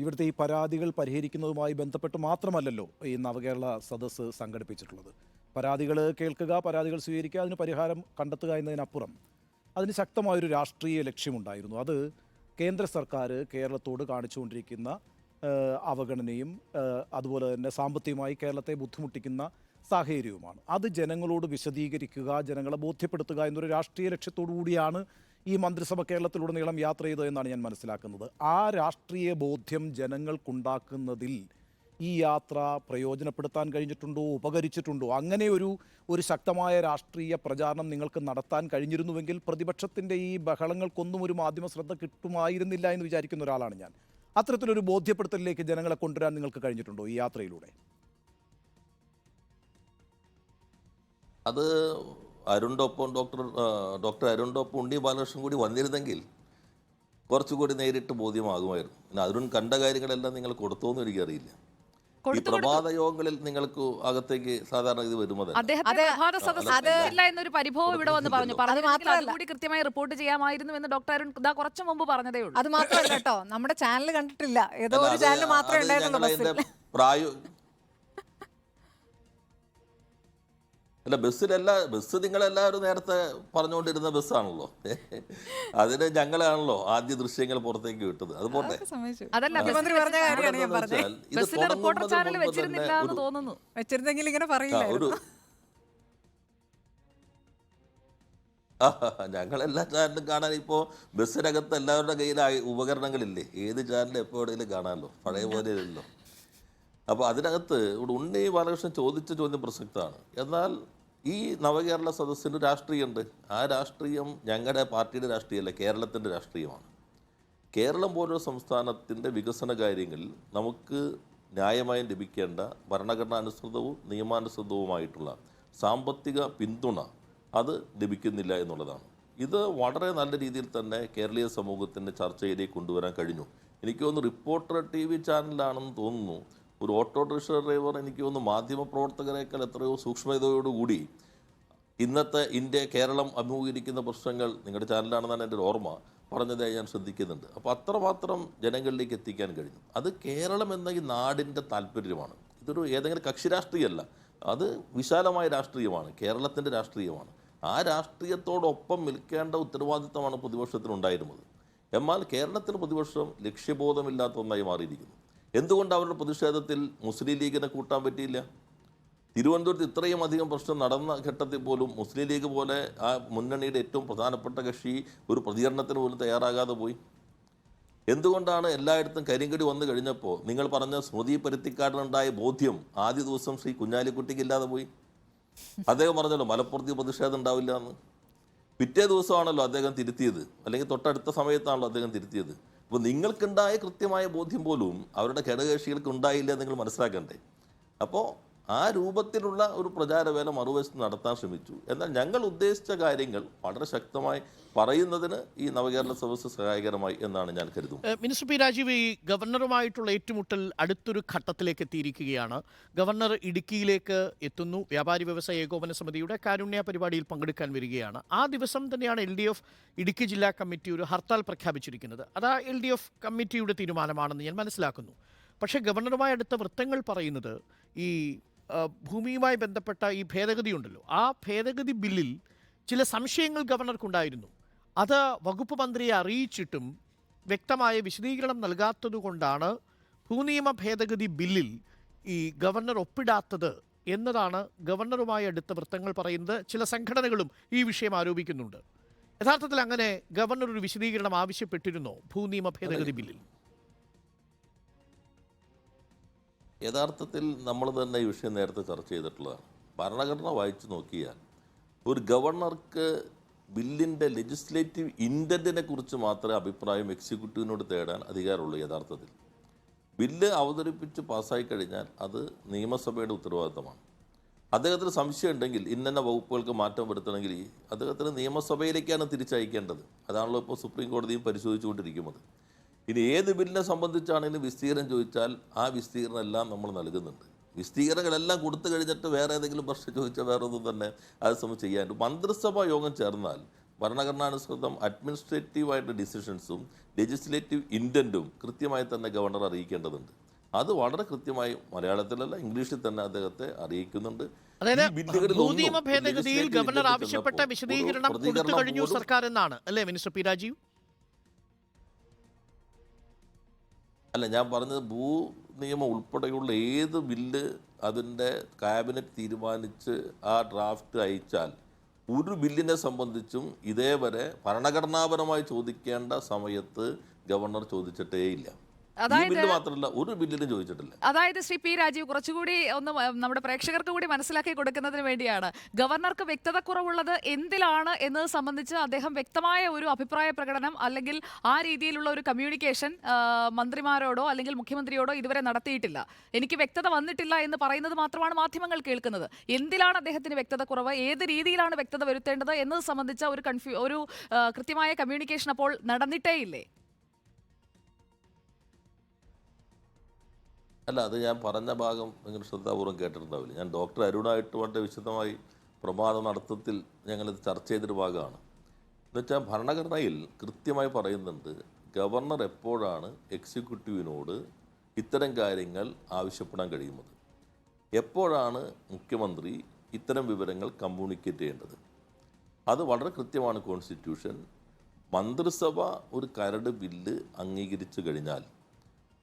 ഇവിടുത്തെ ഈ പരാതികൾ പരിഹരിക്കുന്നതുമായി ബന്ധപ്പെട്ട് മാത്രമല്ലല്ലോ ഈ നവകേരള സദസ്സ് സംഘടിപ്പിച്ചിട്ടുള്ളത്. പരാതികൾ കേൾക്കുക പരാതികൾ സ്വീകരിക്കുക അതിന് പരിഹാരം കണ്ടെത്തുക എന്നതിനപ്പുറം അതിന് ശക്തമായൊരു രാഷ്ട്രീയ ലക്ഷ്യമുണ്ടായിരുന്നു. അത് കേന്ദ്ര സർക്കാർ കേരളത്തോട് കാണിച്ചുകൊണ്ടിരിക്കുന്ന അവഗണനയും അതുപോലെ തന്നെ സാമ്പത്തികമായി കേരളത്തെ ബുദ്ധിമുട്ടിക്കുന്ന സാഹചര്യവുമാണ് അത് ജനങ്ങളോട് വിശദീകരിക്കുക ജനങ്ങളെ ബോധ്യപ്പെടുത്തുക എന്നൊരു രാഷ്ട്രീയ ലക്ഷ്യത്തോടു കൂടിയാണ് ഈ മന്ത്രിസഭ കേരളത്തിലുടനീളം യാത്ര ചെയ്തത് എന്നാണ് ഞാൻ മനസ്സിലാക്കുന്നത്. ആ രാഷ്ട്രീയ ബോധ്യം ജനങ്ങൾക്കുണ്ടാക്കുന്നതിൽ ഈ യാത്ര പ്രയോജനപ്പെടുത്താൻ കഴിഞ്ഞിട്ടുണ്ടോ ഉപകരിച്ചിട്ടുണ്ടോ? അങ്ങനെ ഒരു ഒരു ശക്തമായ രാഷ്ട്രീയ പ്രചാരണം നിങ്ങൾക്ക് നടത്താൻ കഴിഞ്ഞിരുന്നുവെങ്കിൽ പ്രതിപക്ഷത്തിന്റെ ഈ ബഹളങ്ങൾക്കൊന്നും ഒരു മാധ്യമ ശ്രദ്ധ കിട്ടുമായിരുന്നില്ല എന്ന് വിചാരിക്കുന്ന ഒരാളാണ് ഞാൻ. അത്തരത്തിലൊരു ബോധ്യപ്പെടുത്തലിലേക്ക് ജനങ്ങളെ കൊണ്ടുവരാൻ നിങ്ങൾക്ക് കഴിഞ്ഞിട്ടുണ്ടോ ഈ യാത്രയിലൂടെ? അത് അരുണിന്റെ ഡോക്ടർ ഡോക്ടർ അരുണിന്റെ ഒപ്പം ഉണ്ണി ബാലകൃഷ്ണൻ കൂടി വന്നിരുന്നെങ്കിൽ കുറച്ചുകൂടി നേരിട്ട് ബോധ്യമാകുമായിരുന്നു. പിന്നെ അരുൺ കണ്ട കാര്യങ്ങളെല്ലാം നിങ്ങൾ കൊടുത്തോന്നും എനിക്കറിയില്ല ഈ. പ്രഭാത യോഗങ്ങളിൽ നിങ്ങൾക്ക് അകത്തേക്ക് സാധാരണ ഇത് വരുന്നത് എന്നൊരു പരിഭവം ഇവിടെ വന്ന് പറഞ്ഞു. മാത്രമല്ല. കൃത്യമായി റിപ്പോർട്ട് ചെയ്യാമായിരുന്നു എന്ന് ഡോക്ടർ അരുൺ ഇതാ കുറച്ചു മുമ്പ് പറഞ്ഞതേ ഉള്ളൂ. അത് മാത്രമല്ല കേട്ടോ. നമ്മുടെ ചാനൽ കണ്ടിട്ടില്ല. ഏതോ ഒരു ചാനൽ മാത്രമേ ഉണ്ടായിരുന്നുള്ളൂ പ്രായോ അല്ല ബസ്സിലല്ല ബസ് നിങ്ങളെല്ലാവരും നേരത്തെ പറഞ്ഞുകൊണ്ടിരുന്ന ബസ്സാണല്ലോ. അതിന് ഞങ്ങളാണല്ലോ ആദ്യ ദൃശ്യങ്ങൾ പുറത്തേക്ക് വിട്ടത്. അത് പോട്ടെ. അതൊക്കെ സമ്മതിച്ചു. മുഖ്യമന്ത്രി പറഞ്ഞ കാര്യമാണ് ഞാൻ എന്താണെന്ന് പറഞ്ഞത്. വെച്ചാൽ ഇത് ബസ്സിലെ റിപ്പോർട്ടർ ചാനൽ വെച്ചിരുന്നില്ല എന്ന് ഒരു- ആ, ഞങ്ങളെല്ലാ ചാനലും കാണാൻ ഇപ്പോ ബസ്സിനകത്ത് എല്ലാവരുടെ കയ്യിൽ ഉപകരണങ്ങളില്ലേ? ഏത് ചാനലും എപ്പോ എവിടെയെങ്കിലും കാണാമല്ലോ. പഴയ പോലെ ഇല്ലല്ലോ. അപ്പോൾ അതിനകത്ത് ഇവിടെ ഉണ്ണി ബാലകൃഷ്ണൻ ചോദിച്ച ചോദ്യം പ്രസക്തമാണ്. എന്നാൽ ഈ നവകേരള സദസ്സിന് രാഷ്ട്രീയമുണ്ട്. ആ രാഷ്ട്രീയം ഞങ്ങളുടെ പാർട്ടിയുടെ രാഷ്ട്രീയമല്ല കേരളത്തിന്റെ രാഷ്ട്രീയമാണ്. കേരളം പോലുള്ള സംസ്ഥാനത്തിന്റെ വികസന കാര്യങ്ങളിൽ നമുക്ക് ന്യായമായും ലഭിക്കേണ്ട ഭരണഘടനാനുസൃതവും നിയമാനുസൃതവുമായിട്ടുള്ള സാമ്പത്തിക പിന്തുണ അത് ലഭിക്കുന്നില്ല എന്നുള്ളതാണ്. ഇത് വളരെ നല്ല രീതിയിൽ തന്നെ കേരളീയ സമൂഹത്തിന്റെ ചർച്ചയിലേക്ക് കൊണ്ടുവരാൻ കഴിഞ്ഞു. എനിക്ക് തോന്നുന്നു റിപ്പോർട്ടർ ടി വി ചാനലാണെന്ന് തോന്നുന്നു ഒരു ഓട്ടോ റിക്ഷ ഡ്രൈവർ എനിക്ക് തോന്നുന്നു മാധ്യമ പ്രവർത്തകരെക്കാൾ എത്രയോ സൂക്ഷ്മതയോടുകൂടി ഇന്നത്തെ ഇന്ത്യ കേരളം അഭിമുഖീകരിക്കുന്ന പ്രശ്നങ്ങൾ നിങ്ങളുടെ ചാനലാണെന്നാണ് എന്റെ ഒരു ഓർമ്മ പറഞ്ഞതായി ഞാൻ ശ്രദ്ധിക്കുന്നുണ്ട്. അപ്പോൾ അത്രമാത്രം ജനങ്ങളിലേക്ക് എത്തിക്കാൻ കഴിഞ്ഞു. അത് കേരളം എന്ന ഈ നാടിന്റെ താല്പര്യമാണ്. ഇതൊരു ഏതെങ്കിലും കക്ഷി രാഷ്ട്രീയമല്ല. അത് വിശാലമായ രാഷ്ട്രീയമാണ്. കേരളത്തിന്റെ രാഷ്ട്രീയമാണ്. ആ രാഷ്ട്രീയത്തോടൊപ്പം നിൽക്കേണ്ട ഉത്തരവാദിത്തമാണ് പ്രതിപക്ഷത്തിനുണ്ടായിരുന്നത്. എന്നാൽ കേരളത്തിൽ പ്രതിപക്ഷം ലക്ഷ്യബോധമില്ലാത്ത ഒന്നായി മാറിയിരിക്കുന്നു. എന്തുകൊണ്ട് അവരുടെ പ്രതിഷേധത്തിൽ മുസ്ലിം ലീഗിനെ കൂട്ടാൻ പറ്റിയില്ല? തിരുവനന്തപുരത്ത് ഇത്രയും അധികം പ്രശ്നം നടന്ന ഘട്ടത്തിൽ പോലും മുസ്ലിം ലീഗ് പോലെ ആ മുന്നണിയുടെ ഏറ്റവും പ്രധാനപ്പെട്ട കക്ഷി ഒരു പ്രതികരണത്തിന് പോലും തയ്യാറാകാതെ പോയി. എന്തുകൊണ്ടാണ് എല്ലായിടത്തും കരിങ്കടി വന്നു കഴിഞ്ഞപ്പോൾ നിങ്ങൾ പറഞ്ഞ സ്മൃതി പരുത്തിക്കാടിനുണ്ടായ ബോധ്യം ആദ്യ ദിവസം ശ്രീ കുഞ്ഞാലിക്കുട്ടിക്ക് ഇല്ലാതെ പോയി? അദ്ദേഹം പറഞ്ഞല്ലോ മലപ്പുറത്ത് പ്രതിഷേധം ഉണ്ടാവില്ല എന്ന്. പിറ്റേ ദിവസമാണല്ലോ അദ്ദേഹം തിരുത്തിയത്. അല്ലെങ്കിൽ തൊട്ടടുത്ത സമയത്താണല്ലോ അദ്ദേഹം തിരുത്തിയത്. അപ്പോൾ നിങ്ങൾക്കുണ്ടായ കൃത്യമായ ബോധ്യം പോലും അവരുടെ ഘടകകക്ഷികൾക്ക് ഉണ്ടായില്ല നിങ്ങൾ മനസ്സിലാക്കണ്ടേ? അപ്പോൾ ആ രൂപത്തിലുള്ള ഒരു പ്രചാരവേല മറുവശത്ത് നടത്താൻ ശ്രമിച്ചു. എന്നാൽ ഞങ്ങൾ ഉദ്ദേശിച്ച കാര്യങ്ങൾ വളരെ ശക്തമായി പറയുന്നതിന് ഈ നവകേരള സദസ് സഹായകരമായി എന്നാണ് ഞാൻ കരുതുന്നത്. മിനിസ്റ്റർ പി രാജീവ് ഈ ഗവർണറുമായിട്ടുള്ള ഏറ്റുമുട്ടൽ അടുത്തൊരു ഘട്ടത്തിലേക്ക് എത്തിയിരിക്കുകയാണ്. ഗവർണർ ഇടുക്കിയിലേക്ക് എത്തുന്നു. വ്യാപാരി വ്യവസായ ഏകോപന സമിതിയുടെ കാരുണ്യ പരിപാടിയിൽ പങ്കെടുക്കാൻ വരികയാണ്. ആ ദിവസം തന്നെയാണ് എൽ ഡി എഫ് ഇടുക്കി ജില്ലാ കമ്മിറ്റി ഒരു ഹർത്താൽ പ്രഖ്യാപിച്ചിരിക്കുന്നത്. അത് ആ എൽ ഡി എഫ് കമ്മിറ്റിയുടെ തീരുമാനമാണെന്ന് ഞാൻ മനസ്സിലാക്കുന്നു. പക്ഷേ ഗവർണറുമായി അടുത്ത വൃത്തങ്ങൾ പറയുന്നത് ഈ ഭൂമിയുമായി ബന്ധപ്പെട്ട ഈ ഭേദഗതി ഉണ്ടല്ലോ. ആ ഭേദഗതി ബില്ലിൽ ചില സംശയങ്ങൾ ഗവർണർക്കുണ്ടായിരുന്നു. അത് വകുപ്പ് മന്ത്രിയെ അറിയിച്ചിട്ടും വ്യക്തമായ വിശദീകരണം നൽകാത്തതുകൊണ്ടാണ് ഭൂനിയമ ഭേദഗതി ബില്ലിൽ ഈ ഗവർണർ ഒപ്പിടാത്തത് എന്നതാണ് ഗവർണറുമായി അടുത്ത വൃത്തങ്ങൾ പറയുന്നത്. ചില സംഘടനകളും ഈ വിഷയം ആരോപിക്കുന്നുണ്ട്. യഥാർത്ഥത്തിൽ അങ്ങനെ ഗവർണർ ഒരു വിശദീകരണം ആവശ്യപ്പെട്ടിരുന്നോ ഭൂനിയമ ഭേദഗതി ബില്ലിൽ? യഥാർത്ഥത്തിൽ നമ്മൾ തന്നെ ഈ വിഷയം നേരത്തെ ചർച്ച ചെയ്തിട്ടുള്ളതാണ്. ഭരണഘടന വായിച്ചു നോക്കിയാൽ ഒരു ഗവർണർക്ക് ബില്ലിന്റെ ലെജിസ്ലേറ്റീവ് ഇന്റന്റിനെ കുറിച്ച് മാത്രമേ അഭിപ്രായം എക്സിക്യൂട്ടീവിനോട് തേടാൻ അധികാരമുള്ളൂ യഥാർത്ഥത്തിൽ. ബില്ല് അവതരിപ്പിച്ച് പാസ്സായി കഴിഞ്ഞാൽ അത് നിയമസഭയുടെ ഉത്തരവാദിത്തമാണ്. അദ്ദേഹത്തിന് സംശയം ഉണ്ടെങ്കിൽ വകുപ്പുകൾക്ക് മാറ്റം വരുത്തണമെങ്കിൽ അദ്ദേഹത്തിന് നിയമസഭയിലേക്കാണ് തിരിച്ചയക്കേണ്ടത്. അതാണല്ലോ ഇപ്പോൾ സുപ്രീം കോടതിയും പരിശോധിച്ചുകൊണ്ടിരിക്കുന്നത്. ഇനി ഏത് ബില്ലിനെ സംബന്ധിച്ചാണെങ്കിലും വിസ്തീർണം ചോദിച്ചാൽ ആ വിസ്തീർണം എല്ലാം നമ്മൾ നൽകുന്നുണ്ട്. വിസ്തീർണങ്ങളെല്ലാം കൊടുത്തു കഴിഞ്ഞിട്ട് വേറെ ഏതെങ്കിലും പ്രശ്നം ചോദിച്ചാൽ വേറെ ഒന്നും തന്നെ അത് സംബന്ധിച്ച് ചെയ്യാനുണ്ട്. മന്ത്രിസഭാ യോഗം ചേർന്നാൽ ഭരണഘടനാനുസൃതം അഡ്മിനിസ്ട്രേറ്റീവായിട്ട് ഡിസിഷൻസും ലെജിസ്ലേറ്റീവ് ഇന്റന്റും കൃത്യമായി തന്നെ ഗവർണർ അറിയിക്കേണ്ടതുണ്ട്. അത് വളരെ കൃത്യമായി മലയാളത്തിലല്ല ഇംഗ്ലീഷിൽ തന്നെ അദ്ദേഹത്തെ അറിയിക്കുന്നുണ്ട്. അതായത് ഭൂനിയമ ഭേദഗതിയിൽ ഗവർണർ ആവശ്യപ്പെട്ട വിശദീകരണം കൊടുത്തു കഴിഞ്ഞു സർക്കാർ എന്നാണ് അല്ലേ മിനിസ്റ്റർ പി രാജീവ്? അല്ല ഞാൻ പറഞ്ഞത് ഭൂ നിയമം ഉൾപ്പെടെയുള്ള ഏത് ബില്ല് അതിന്റെ ക്യാബിനറ്റ് തീരുമാനിച്ച് ആ ഡ്രാഫ്റ്റ് അയച്ചാൽ ഒരു ബില്ലിനെ സംബന്ധിച്ചും ഇതേവരെ ഭരണഘടനാപരമായി ചോദിക്കേണ്ട സമയത്ത് ഗവർണർ ചോദിച്ചിട്ടേയില്ല. അതായത് ബില്ല് മാത്രമല്ല ഒരു ബില്ലിനും ചോദിച്ചിട്ടില്ല. അതായത് ശ്രീ പി രാജീവ് കുറച്ചുകൂടി ഒന്ന് നമ്മുടെ പ്രേക്ഷകർക്ക് കൂടി മനസ്സിലാക്കി കൊടുക്കുന്നതിന് വേണ്ടിയാണ്. ഗവർണർക്ക് വ്യക്തത കുറവുള്ളത് എന്തിലാണ് എന്നത് സംബന്ധിച്ച് അദ്ദേഹം വ്യക്തമായ ഒരു അഭിപ്രായ പ്രകടനം അല്ലെങ്കിൽ ആ രീതിയിലുള്ള ഒരു കമ്മ്യൂണിക്കേഷൻ മന്ത്രിമാരോടോ അല്ലെങ്കിൽ മുഖ്യമന്ത്രിയോടോ ഇതുവരെ നടത്തിയിട്ടില്ല. എനിക്ക് വ്യക്തത വന്നിട്ടില്ല എന്ന് പറയുന്നത് മാത്രമാണ് മാധ്യമങ്ങൾ കേൾക്കുന്നത്. എന്തിലാണ് അദ്ദേഹത്തിന് വ്യക്തത കുറവ് ഏത് രീതിയിലാണ് വ്യക്തത വരുത്തേണ്ടത്? എന്നത് സംബന്ധിച്ച ഒരു കൺഫ്യൂ ഒരു കൃത്യമായ കമ്മ്യൂണിക്കേഷൻ അപ്പോൾ നടന്നിട്ടേ ഇല്ലേ അല്ല അത് ഞാൻ പറഞ്ഞ ഭാഗം നിങ്ങൾ ശ്രദ്ധാപൂർവം കേട്ടിട്ടുണ്ടാവില്ല. ഞാൻ ഡോക്ടർ അരുണായിട്ട് വളരെ വിശദമായി പ്രമാദ നടത്തത്തിൽ ഞങ്ങളിത് ചർച്ച ചെയ്തൊരു ഭാഗമാണ്. എന്നുവെച്ചാൽ ഭരണഘടനയിൽ കൃത്യമായി പറയുന്നുണ്ട് ഗവർണർ എപ്പോഴാണ് എക്സിക്യൂട്ടീവിനോട് ഇത്തരം കാര്യങ്ങൾ ആവശ്യപ്പെടാൻ കഴിയുന്നത്? എപ്പോഴാണ് മുഖ്യമന്ത്രി ഇത്തരം വിവരങ്ങൾ കമ്മ്യൂണിക്കേറ്റ് ചെയ്യേണ്ടത്? അത് വളരെ കൃത്യമാണ് കോൺസ്റ്റിറ്റ്യൂഷൻ മന്ത്രിസഭ ഒരു കരട് ബില്ല് അംഗീകരിച്ചു കഴിഞ്ഞാൽ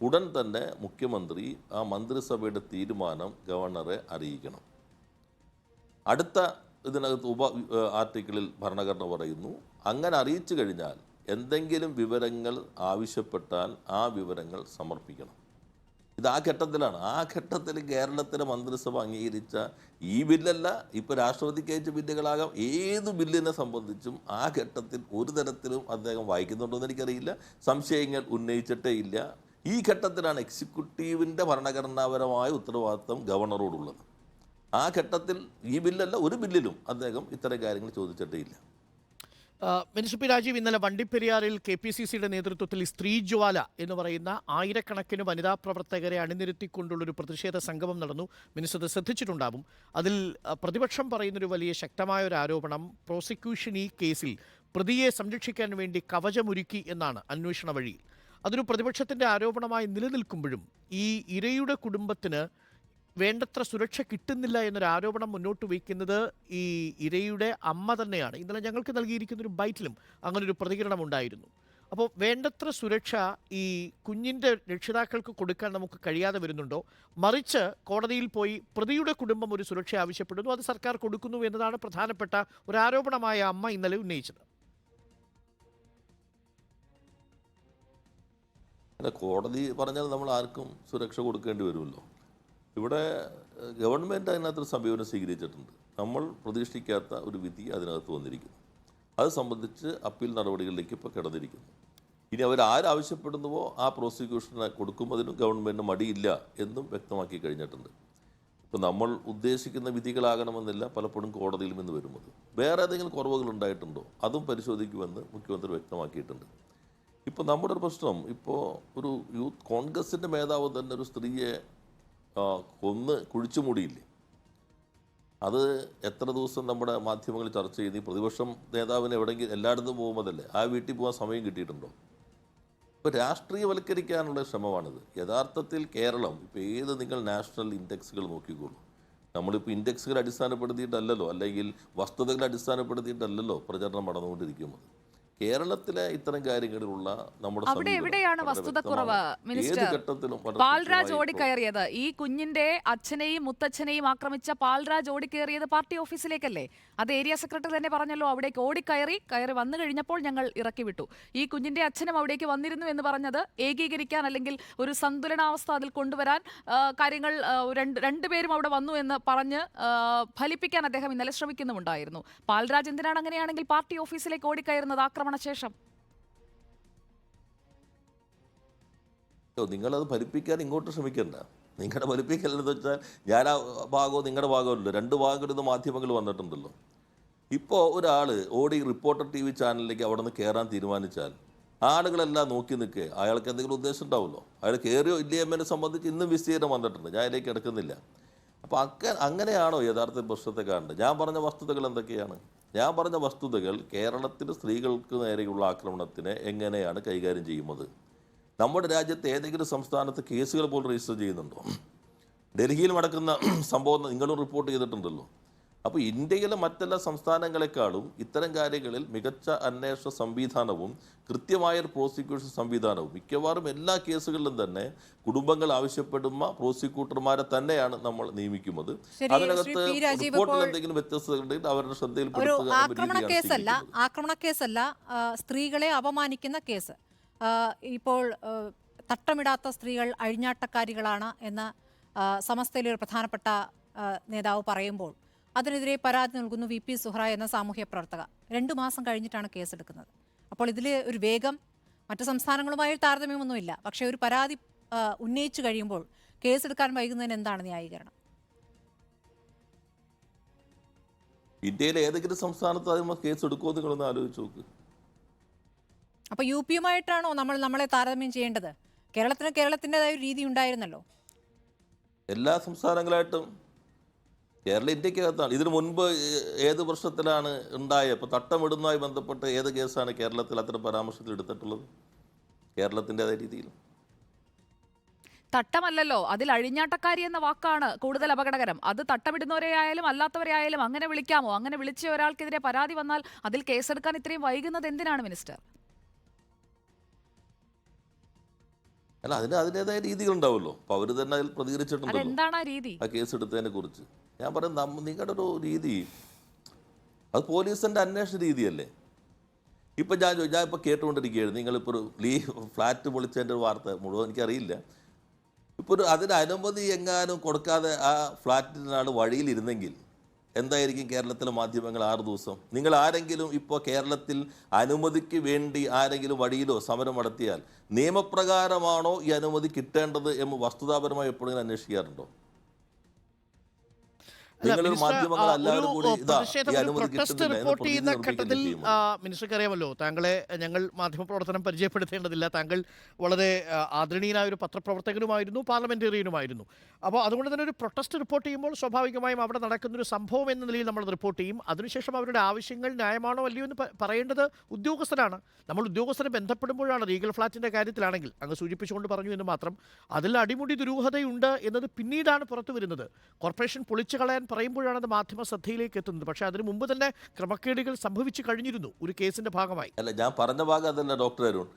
ഉടൻ തന്നെ മുഖ്യമന്ത്രി ആ മന്ത്രിസഭയുടെ തീരുമാനം ഗവർണറെ അറിയിക്കണം. അടുത്ത ഇതിനകത്ത് ഉപ ആർട്ടിക്കിളിൽ ഭരണഘടന പറയുന്നു അങ്ങനെ അറിയിച്ചു കഴിഞ്ഞാൽ എന്തെങ്കിലും വിവരങ്ങൾ ആവശ്യപ്പെട്ടാൽ ആ വിവരങ്ങൾ സമർപ്പിക്കണം. ഇത് ആ ഘട്ടത്തിലാണ്. ആ ഘട്ടത്തിൽ കേരളത്തിലെ മന്ത്രിസഭ അംഗീകരിച്ച ഈ ബില്ലല്ല ഇപ്പോൾ രാഷ്ട്രപതിക്ക് അയച്ച ബില്ലുകളാകാം. ഏത് ബില്ലിനെ സംബന്ധിച്ചും ആ ഘട്ടത്തിൽ ഒരു തരത്തിലും അദ്ദേഹം വായിക്കുന്നുണ്ടോ എന്ന് എനിക്കറിയില്ല. സംശയങ്ങൾ ഉന്നയിച്ചിട്ടേ ഇല്ല. ഈ ഘട്ടത്തിലാണ് എക്സിക്യൂട്ടീവിന്റെ ഭരണഘടനാപരമായ ഉത്തരവാദിത്വം ഗവർണറോടുള്ളത്. ആ ഘട്ടത്തിൽ ഈ ബില്ലല്ല ഒരു ബില്ലിലും അദ്ദേഹം ഇത്തരം കാര്യങ്ങൾ ചോദിച്ചിട്ടേ ഇല്ല മിനിസ്റ്റർ പി രാജീവ് ഇന്നലെ വണ്ടിപ്പെരിയാറിൽ കെ പി സി സിയുടെ നേതൃത്വത്തിൽ സ്ത്രീജ്വാല എന്ന് പറയുന്ന ആയിരക്കണക്കിന് വനിതാ പ്രവർത്തകരെ അണിനിരത്തിക്കൊണ്ടുള്ളൊരു പ്രതിഷേധ സംഗമം നടന്നു. മിനിസ്റ്റർ അത് ശ്രദ്ധിച്ചിട്ടുണ്ടാവും. അതിൽ പ്രതിപക്ഷം പറയുന്നൊരു വലിയ ശക്തമായ ഒരു ആരോപണം പ്രോസിക്യൂഷൻ ഈ കേസിൽ പ്രതിയെ സംരക്ഷിക്കാൻ വേണ്ടി കവചമൊരുക്കി എന്നാണ് അന്വേഷണ വഴിയിൽ. അതൊരു പ്രതിപക്ഷത്തിന്റെ ആരോപണമായി നിലനിൽക്കുമ്പോഴും ഈ ഇരയുടെ കുടുംബത്തിന് വേണ്ടത്ര സുരക്ഷ കിട്ടുന്നില്ല എന്നൊരു ആരോപണം മുന്നോട്ട് വയ്ക്കുന്നത് ഈ ഇരയുടെ അമ്മ തന്നെയാണ്. ഇന്നലെ ഞങ്ങൾക്ക് നൽകിയിരിക്കുന്ന ഒരു ബൈറ്റിലും അങ്ങനൊരു പ്രതികരണം ഉണ്ടായിരുന്നു. അപ്പോൾ വേണ്ടത്ര സുരക്ഷ ഈ കുഞ്ഞിന്റെ രക്ഷിതാക്കൾക്ക് കൊടുക്കാൻ നമുക്ക് കഴിയാതെ വരുന്നുണ്ടോ? മറിച്ച് കോടതിയിൽ പോയി പ്രതിയുടെ കുടുംബം ഒരു സുരക്ഷ ആവശ്യപ്പെടുന്നു അത് സർക്കാർ കൊടുക്കുന്നു എന്നതാണ് പ്രധാനപ്പെട്ട ഒരു ആരോപണമായ അമ്മ ഇന്നലെ ഉന്നയിച്ചത്. അല്ല കോടതി പറഞ്ഞാൽ നമ്മൾ ആർക്കും സുരക്ഷ കൊടുക്കേണ്ടി വരുമല്ലോ. ഇവിടെ ഗവൺമെന്റ് അതിനകത്തൊരു സമീപനം സ്വീകരിച്ചിട്ടുണ്ട്. നമ്മൾ പ്രതീക്ഷിക്കാത്ത ഒരു വിധി അതിനകത്ത് വന്നിരിക്കുന്നു. അത് സംബന്ധിച്ച് അപ്പീൽ നടപടികളിലേക്ക് ഇപ്പോൾ കിടന്നിരിക്കുന്നു. ഇനി അവർ ആരാവശ്യപ്പെടുന്നുവോ ആ പ്രോസിക്യൂഷനെ കൊടുക്കുന്നതിനും ഗവൺമെന്റ് മടിയില്ല എന്നും വ്യക്തമാക്കി കഴിഞ്ഞിട്ടുണ്ട്. ഇപ്പോൾ നമ്മൾ ഉദ്ദേശിക്കുന്ന വിധികളാകണമെന്നില്ല പലപ്പോഴും കോടതിയിൽ നിന്ന് വരുന്നത്. വേറെ ഏതെങ്കിലും കുറവുകൾ ഉണ്ടായിട്ടുണ്ടോ? അതും പരിശോധിക്കുമെന്ന് മുഖ്യമന്ത്രി വ്യക്തമാക്കിയിട്ടുണ്ട്. ഇപ്പോൾ നമ്മുടെ ഒരു പ്രശ്നം ഇപ്പോൾ ഒരു യൂത്ത് കോൺഗ്രസിന്റെ മേധാവ് തന്നെ ഒരു സ്ത്രീയെ കൊന്ന് കുഴിച്ചു മൂടിയില്ലേ? അത് എത്ര ദിവസം നമ്മുടെ മാധ്യമങ്ങൾ ചർച്ച ചെയ്ത് ഈ പ്രതിപക്ഷം നേതാവിന് എവിടെയെങ്കിലും എല്ലായിടത്തും പോകുമ്പോഴല്ലേ ആ വീട്ടിൽ പോകാൻ സമയം കിട്ടിയിട്ടുണ്ടോ? ഇപ്പോൾ രാഷ്ട്രീയവൽക്കരിക്കാനുള്ള ശ്രമമാണിത്. യഥാർത്ഥത്തിൽ കേരളം ഇപ്പോൾ ഏത് നിങ്ങൾ നാഷണൽ ഇൻഡെക്സുകൾ നോക്കിക്കോളൂ. നമ്മളിപ്പോൾ ഇൻഡെക്സുകൾ അടിസ്ഥാനപ്പെടുത്തിയിട്ടല്ലല്ലോ അല്ലെങ്കിൽ വസ്തുതകൾ അടിസ്ഥാനപ്പെടുത്തിയിട്ടല്ലല്ലോ പ്രചരണം നടന്നുകൊണ്ടിരിക്കുന്നത്. കേരളത്തിലെ ഇത്തരം കാര്യങ്ങളിലുള്ള നമ്മുടെ അവിടെ എവിടെയാണ് വസ്തുത വസ്തുതക്കുറവ് മിനിസ്റ്റർ? പാൽരാജ് ഓടിക്കയറിയത്. ഈ കുഞ്ഞിന്റെ അച്ഛനെയും മുത്തച്ഛനെയും ആക്രമിച്ച പാൽരാജ് ഓടിക്കയറിയത് പാർട്ടി ഓഫീസിലേക്കല്ലേ? അത് ഏരിയ സെക്രട്ടറി തന്നെ പറഞ്ഞല്ലോ അവിടേക്ക് ഓടിക്കയറി കയറി വന്നു കഴിഞ്ഞപ്പോൾ ഞങ്ങൾ ഇറക്കി വിട്ടു. ഈ കുഞ്ഞിന്റെ അച്ഛനും അവിടേക്ക് വന്നിരുന്നു എന്ന് പറഞ്ഞത് ഏകീകരിക്കാൻ അല്ലെങ്കിൽ ഒരു സന്തുലനാവസ്ഥ അതിൽ കൊണ്ടുവരാൻ കാര്യങ്ങൾ രണ്ട് രണ്ടുപേരും അവിടെ വന്നു എന്ന് പറഞ്ഞ് ഫലിപ്പിക്കാൻ അദ്ദേഹം ഇന്നലെ ശ്രമിക്കുന്നുമുണ്ടായിരുന്നു. പാൽരാജ് എന്തിനാണ് അങ്ങനെയാണെങ്കിൽ പാർട്ടി ഓഫീസിലേക്ക് ഓടിക്കയറുന്നത് ആക്രമണ ശേഷം? നിങ്ങളത് ഫലിപ്പിക്കാൻ ഇങ്ങോട്ട് ശ്രമിക്കണ്ട. നിങ്ങളുടെ ഫലിപ്പിക്കലെന്ന് വെച്ചാൽ ഞാൻ ആ ഭാഗവും നിങ്ങളുടെ ഭാഗമല്ലോ രണ്ട് ഭാഗങ്ങളിൽ നിന്ന് മാധ്യമങ്ങൾ വന്നിട്ടുണ്ടല്ലോ. ഇപ്പോൾ ഒരാൾ ഓടി റിപ്പോർട്ടർ ടി വി ചാനലിലേക്ക് അവിടെ നിന്ന് കയറാൻ തീരുമാനിച്ചാൽ ആളുകളെല്ലാം നോക്കി നിൽക്കുക അയാൾക്ക് എന്തെങ്കിലും ഉദ്ദേശം ഉണ്ടാവുമല്ലോ? അയാൾ കയറിയോ ഇല്ലയോ എന്നതിനെ സംബന്ധിച്ച് ഇന്നും വിസ്തീർണം വന്നിട്ടുണ്ട്. ഞാൻ അതിലേക്ക് എടുക്കുന്നില്ല. അപ്പോൾ അക്ക അങ്ങനെയാണോ യഥാർത്ഥ പ്രശ്നത്തെ കാണേണ്ടത്? ഞാൻ പറഞ്ഞ വസ്തുതകൾ എന്തൊക്കെയാണ്? ഞാൻ പറഞ്ഞ വസ്തുതകൾ കേരളത്തിലെ സ്ത്രീകൾക്ക് നേരെയുള്ള ആക്രമണത്തിനെ എങ്ങനെയാണ് കൈകാര്യം ചെയ്യുന്നത്? നമ്മുടെ രാജ്യത്ത് ഏതെങ്കിലും സംസ്ഥാനത്ത് കേസുകൾ പോലും രജിസ്റ്റർ ചെയ്യുന്നുണ്ടോ? ഡൽഹിയിൽ നടക്കുന്ന സംഭവം നിങ്ങളും റിപ്പോർട്ട് ചെയ്തിട്ടുണ്ടല്ലോ. അപ്പോൾ ഇന്ത്യയിലെ മറ്റെല്ലാ സംസ്ഥാനങ്ങളെക്കാളും ഇത്തരം കാര്യങ്ങളിൽ മികച്ച അന്വേഷണ സംവിധാനവും കൃത്യമായ ഒരു പ്രോസിക്യൂഷൻ സംവിധാനവും മിക്കവാറും എല്ലാ കേസുകളിലും തന്നെ കുടുംബങ്ങൾ ആവശ്യപ്പെടുന്ന പ്രോസിക്യൂട്ടർമാരെ തന്നെയാണ് നമ്മൾ നിയമിക്കുന്നത്. അതിനകത്ത് റിപ്പോർട്ടിൽ എന്തെങ്കിലും വ്യത്യസ്തതകളുണ്ടെങ്കിൽ അവരുടെ ശ്രദ്ധയിൽപ്പെടുത്തുക ആക്രമണ കേസല്ല സ്ത്രീകളെ അപമാനിക്കുന്ന കേസ്. ഇപ്പോൾ തട്ടമിടാത്ത സ്ത്രീകൾ അഴിഞ്ഞാട്ടക്കാരികളാണ് എന്ന് സമസ്തയിലെ ഒരു പ്രധാനപ്പെട്ട നേതാവ് പറയുമ്പോൾ അതിനെതിരെ പരാതി നൽകുന്നു വി പി സുഹ്ര എന്ന സാമൂഹ്യ പ്രവർത്തക. രണ്ടു മാസം കഴിഞ്ഞിട്ടാണ് കേസെടുക്കുന്നത്. അപ്പോൾ ഇതിൽ ഒരു വേഗം മറ്റു സംസ്ഥാനങ്ങളുമായി താരതമ്യമൊന്നുമില്ല. പക്ഷേ ഒരു പരാതി ഉന്നയിച്ചു കഴിയുമ്പോൾ കേസെടുക്കാൻ വൈകുന്നതിന് എന്താണ് ന്യായീകരണം? ഇന്ത്യയിലെ ഏതെങ്കിലും സംസ്ഥാനത്ത് അതിന് കേസ് എടുക്കുമോ നിങ്ങളൊന്ന് ആലോചിച്ച് നോക്ക്. അപ്പൊ യു പിയുമായിട്ടാണോ നമ്മൾ നമ്മളെ താരതമ്യം ചെയ്യേണ്ടത്? കേരളത്തിന് കേരളത്തിന്റെതായ ഒരു രീതി ഉണ്ടായിരുന്നല്ലോ. എല്ലാ സംസ്ഥാനങ്ങളായിട്ടും കേരളം ഇന്ത്യക്കകത്താണ്. ഇതിനു മുൻപ് ഏത് വർഷത്തിലാണ് ഉണ്ടായ ഇപ്പോൾ തട്ടമിടുന്നതുമായി ബന്ധപ്പെട്ട് ഏത് കേസാണ് കേരളത്തിൽ അത്തരം പരാമർശത്തിൽ എടുത്തിട്ടുള്ളത്? കേരളത്തിന്റെതായ രീതിയിൽ. തട്ടമല്ലല്ലോ. അതിൽ അഴിഞ്ഞാട്ടക്കാരി എന്ന വാക്കാണ് കൂടുതൽ അപകടകരം. അത് തട്ടമിടുന്നവരെ ആയാലും അല്ലാത്തവരെ ആയാലും അങ്ങനെ വിളിക്കാമോ? അങ്ങനെ വിളിച്ച ഒരാൾക്കെതിരെ പരാതി വന്നാൽ അതിൽ കേസെടുക്കാൻ ഇത്രയും വൈകുന്നത് എന്തിനാണ് മിനിസ്റ്റർ? അല്ല അതിന് അതിന്റെതായ രീതികളുണ്ടാവുമല്ലോ. അപ്പോൾ അവർ തന്നെ അതിൽ പ്രതികരിച്ചിട്ടുണ്ടല്ലോ. രീതി? ആ കേസ് എടുത്തതിനെ കുറിച്ച്. ഞാൻ പറയും നിങ്ങളുടെ ഒരു രീതി അത് പോലീസിന്റെ അന്വേഷണ രീതിയല്ലേ? ഇപ്പം ഞാൻ ഞാൻ ഇപ്പോൾ കേട്ടുകൊണ്ടിരിക്കുകയായിരുന്നു. നിങ്ങളിപ്പോൾ ഒരു ലീ ഫ്ലാറ്റ് പൊളിച്ചതിന്റെ ഒരു വാർത്ത മുഴുവൻ എനിക്കറിയില്ല. ഇപ്പോൾ ഒരു അതിന് അനുമതി എങ്ങാനും കൊടുക്കാതെ ആ ഫ്ലാറ്റിനാണ് വഴിയിലിരുന്നെങ്കിൽ എന്തായിരിക്കും കേരളത്തിലെ മാധ്യമങ്ങൾ ആറ് ദിവസം? നിങ്ങൾ ആരെങ്കിലും ഇപ്പോൾ കേരളത്തിൽ അനുമതിക്ക് വേണ്ടി ആരെങ്കിലും വഴിയിലോ സമരം നടത്തിയാൽ നിയമപ്രകാരമാണോ ഈ അനുമതി കിട്ടേണ്ടത് എന്ന് വസ്തുതാപരമായി എപ്പോഴെങ്കിലും അന്വേഷിക്കാറുണ്ടോ? റിപ്പോർട്ട് ചെയ്യുന്ന ഘട്ടത്തിൽ മിനിസ്റ്റർക്കറിയാമല്ലോ താങ്കളെ ഞങ്ങൾ മാധ്യമപ്രവർത്തനം പരിചയപ്പെടുത്തേണ്ടതില്ല. താങ്കൾ വളരെ ആദരണീയനായ ഒരു പത്രപ്രവർത്തകനുമായിരുന്നു പാർലമെന്റേറിയനുമായിരുന്നു. അപ്പോൾ അതുകൊണ്ട് തന്നെ ഒരു പ്രൊട്ടസ്റ്റ് റിപ്പോർട്ട് ചെയ്യുമ്പോൾ സ്വാഭാവികമായും അവിടെ നടക്കുന്ന ഒരു സംഭവം എന്ന നിലയിൽ നമ്മൾ റിപ്പോർട്ട് ചെയ്യും. അതിനുശേഷം അവരുടെ ആവശ്യങ്ങൾ ന്യായമാണോ അല്ലയോ എന്ന് പറയേണ്ടത് ഉദ്യോഗസ്ഥരാണ് നമ്മൾ ഉദ്യോഗസ്ഥരെ ബന്ധപ്പെടുമ്പോഴാണ് റീഗൽ ഫ്ലാറ്റിന്റെ കാര്യത്തിലാണെങ്കിൽ. അങ്ങ് സൂചിപ്പിച്ചുകൊണ്ട് പറഞ്ഞു എന്ന് മാത്രം. അതിൽ അടിമുടി ദുരൂഹതയുണ്ട് എന്നത് പിന്നീടാണ് പുറത്തു വരുന്നത്. കോർപ്പറേഷൻ പൊളിച്ചു കളയാൻ പറയുമ്പോഴാണ് അത് മാധ്യമ ശ്രദ്ധയിലേക്ക് എത്തുന്നത്. പക്ഷേ അതിന് മുമ്പ് തന്നെ ക്രമക്കേടുകൾ സംഭവിച്ചു കഴിഞ്ഞിരുന്നു ഒരു കേസിന്റെ ഭാഗമായി. അല്ല ഞാൻ പറഞ്ഞ ഭാഗം അതല്ല ഡോക്ടർ അരുൺ.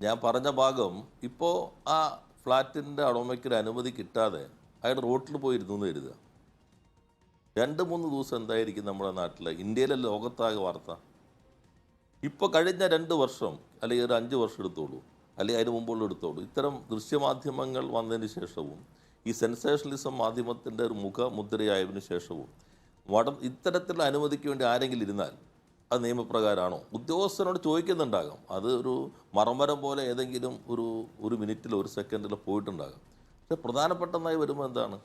ഞാൻ പറഞ്ഞ ഭാഗം ഇപ്പോൾ ആ ഫ്ലാറ്റിന്റെ ഉടമയ്ക്ക് ഒരു അനുമതി കിട്ടാതെ അയാൾ റോട്ടിൽ പോയിരുന്നു എന്ന് കരുതുക. രണ്ട് മൂന്ന് ദിവസം എന്തായിരിക്കും നമ്മുടെ നാട്ടിൽ ഇന്ത്യയിലെ ലോകത്താകെ വാർത്ത. ഇപ്പോൾ കഴിഞ്ഞ രണ്ട് വർഷം അല്ലെങ്കിൽ ഒരു അഞ്ച് വർഷം എടുത്തോളൂ അല്ലെങ്കിൽ അതിന് മുമ്പുള്ള എടുത്തോളൂ ഇത്തരം ദൃശ്യമാധ്യമങ്ങൾ വന്നതിന് ശേഷവും ഈ സെൻസേഷണലിസം മാധ്യമത്തിന്റെ ഒരു മുഖമുദ്രയായതിനു ശേഷവും വട ഇത്തരത്തിലുള്ള അനുമതിക്ക് വേണ്ടി ആരെങ്കിലും ഇരുന്നാൽ അത് നിയമപ്രകാരമാണോ? ഉദ്യോഗസ്ഥനോട് ചോദിക്കുന്നുണ്ടാകാം. അത് ഒരു മറമരം പോലെ ഏതെങ്കിലും ഒരു ഒരു മിനിറ്റിലോ ഒരു സെക്കൻഡിലോ പോയിട്ടുണ്ടാകാം. പക്ഷേ പ്രധാനപ്പെട്ടതായി വരുമ്പോൾ എന്താണ്?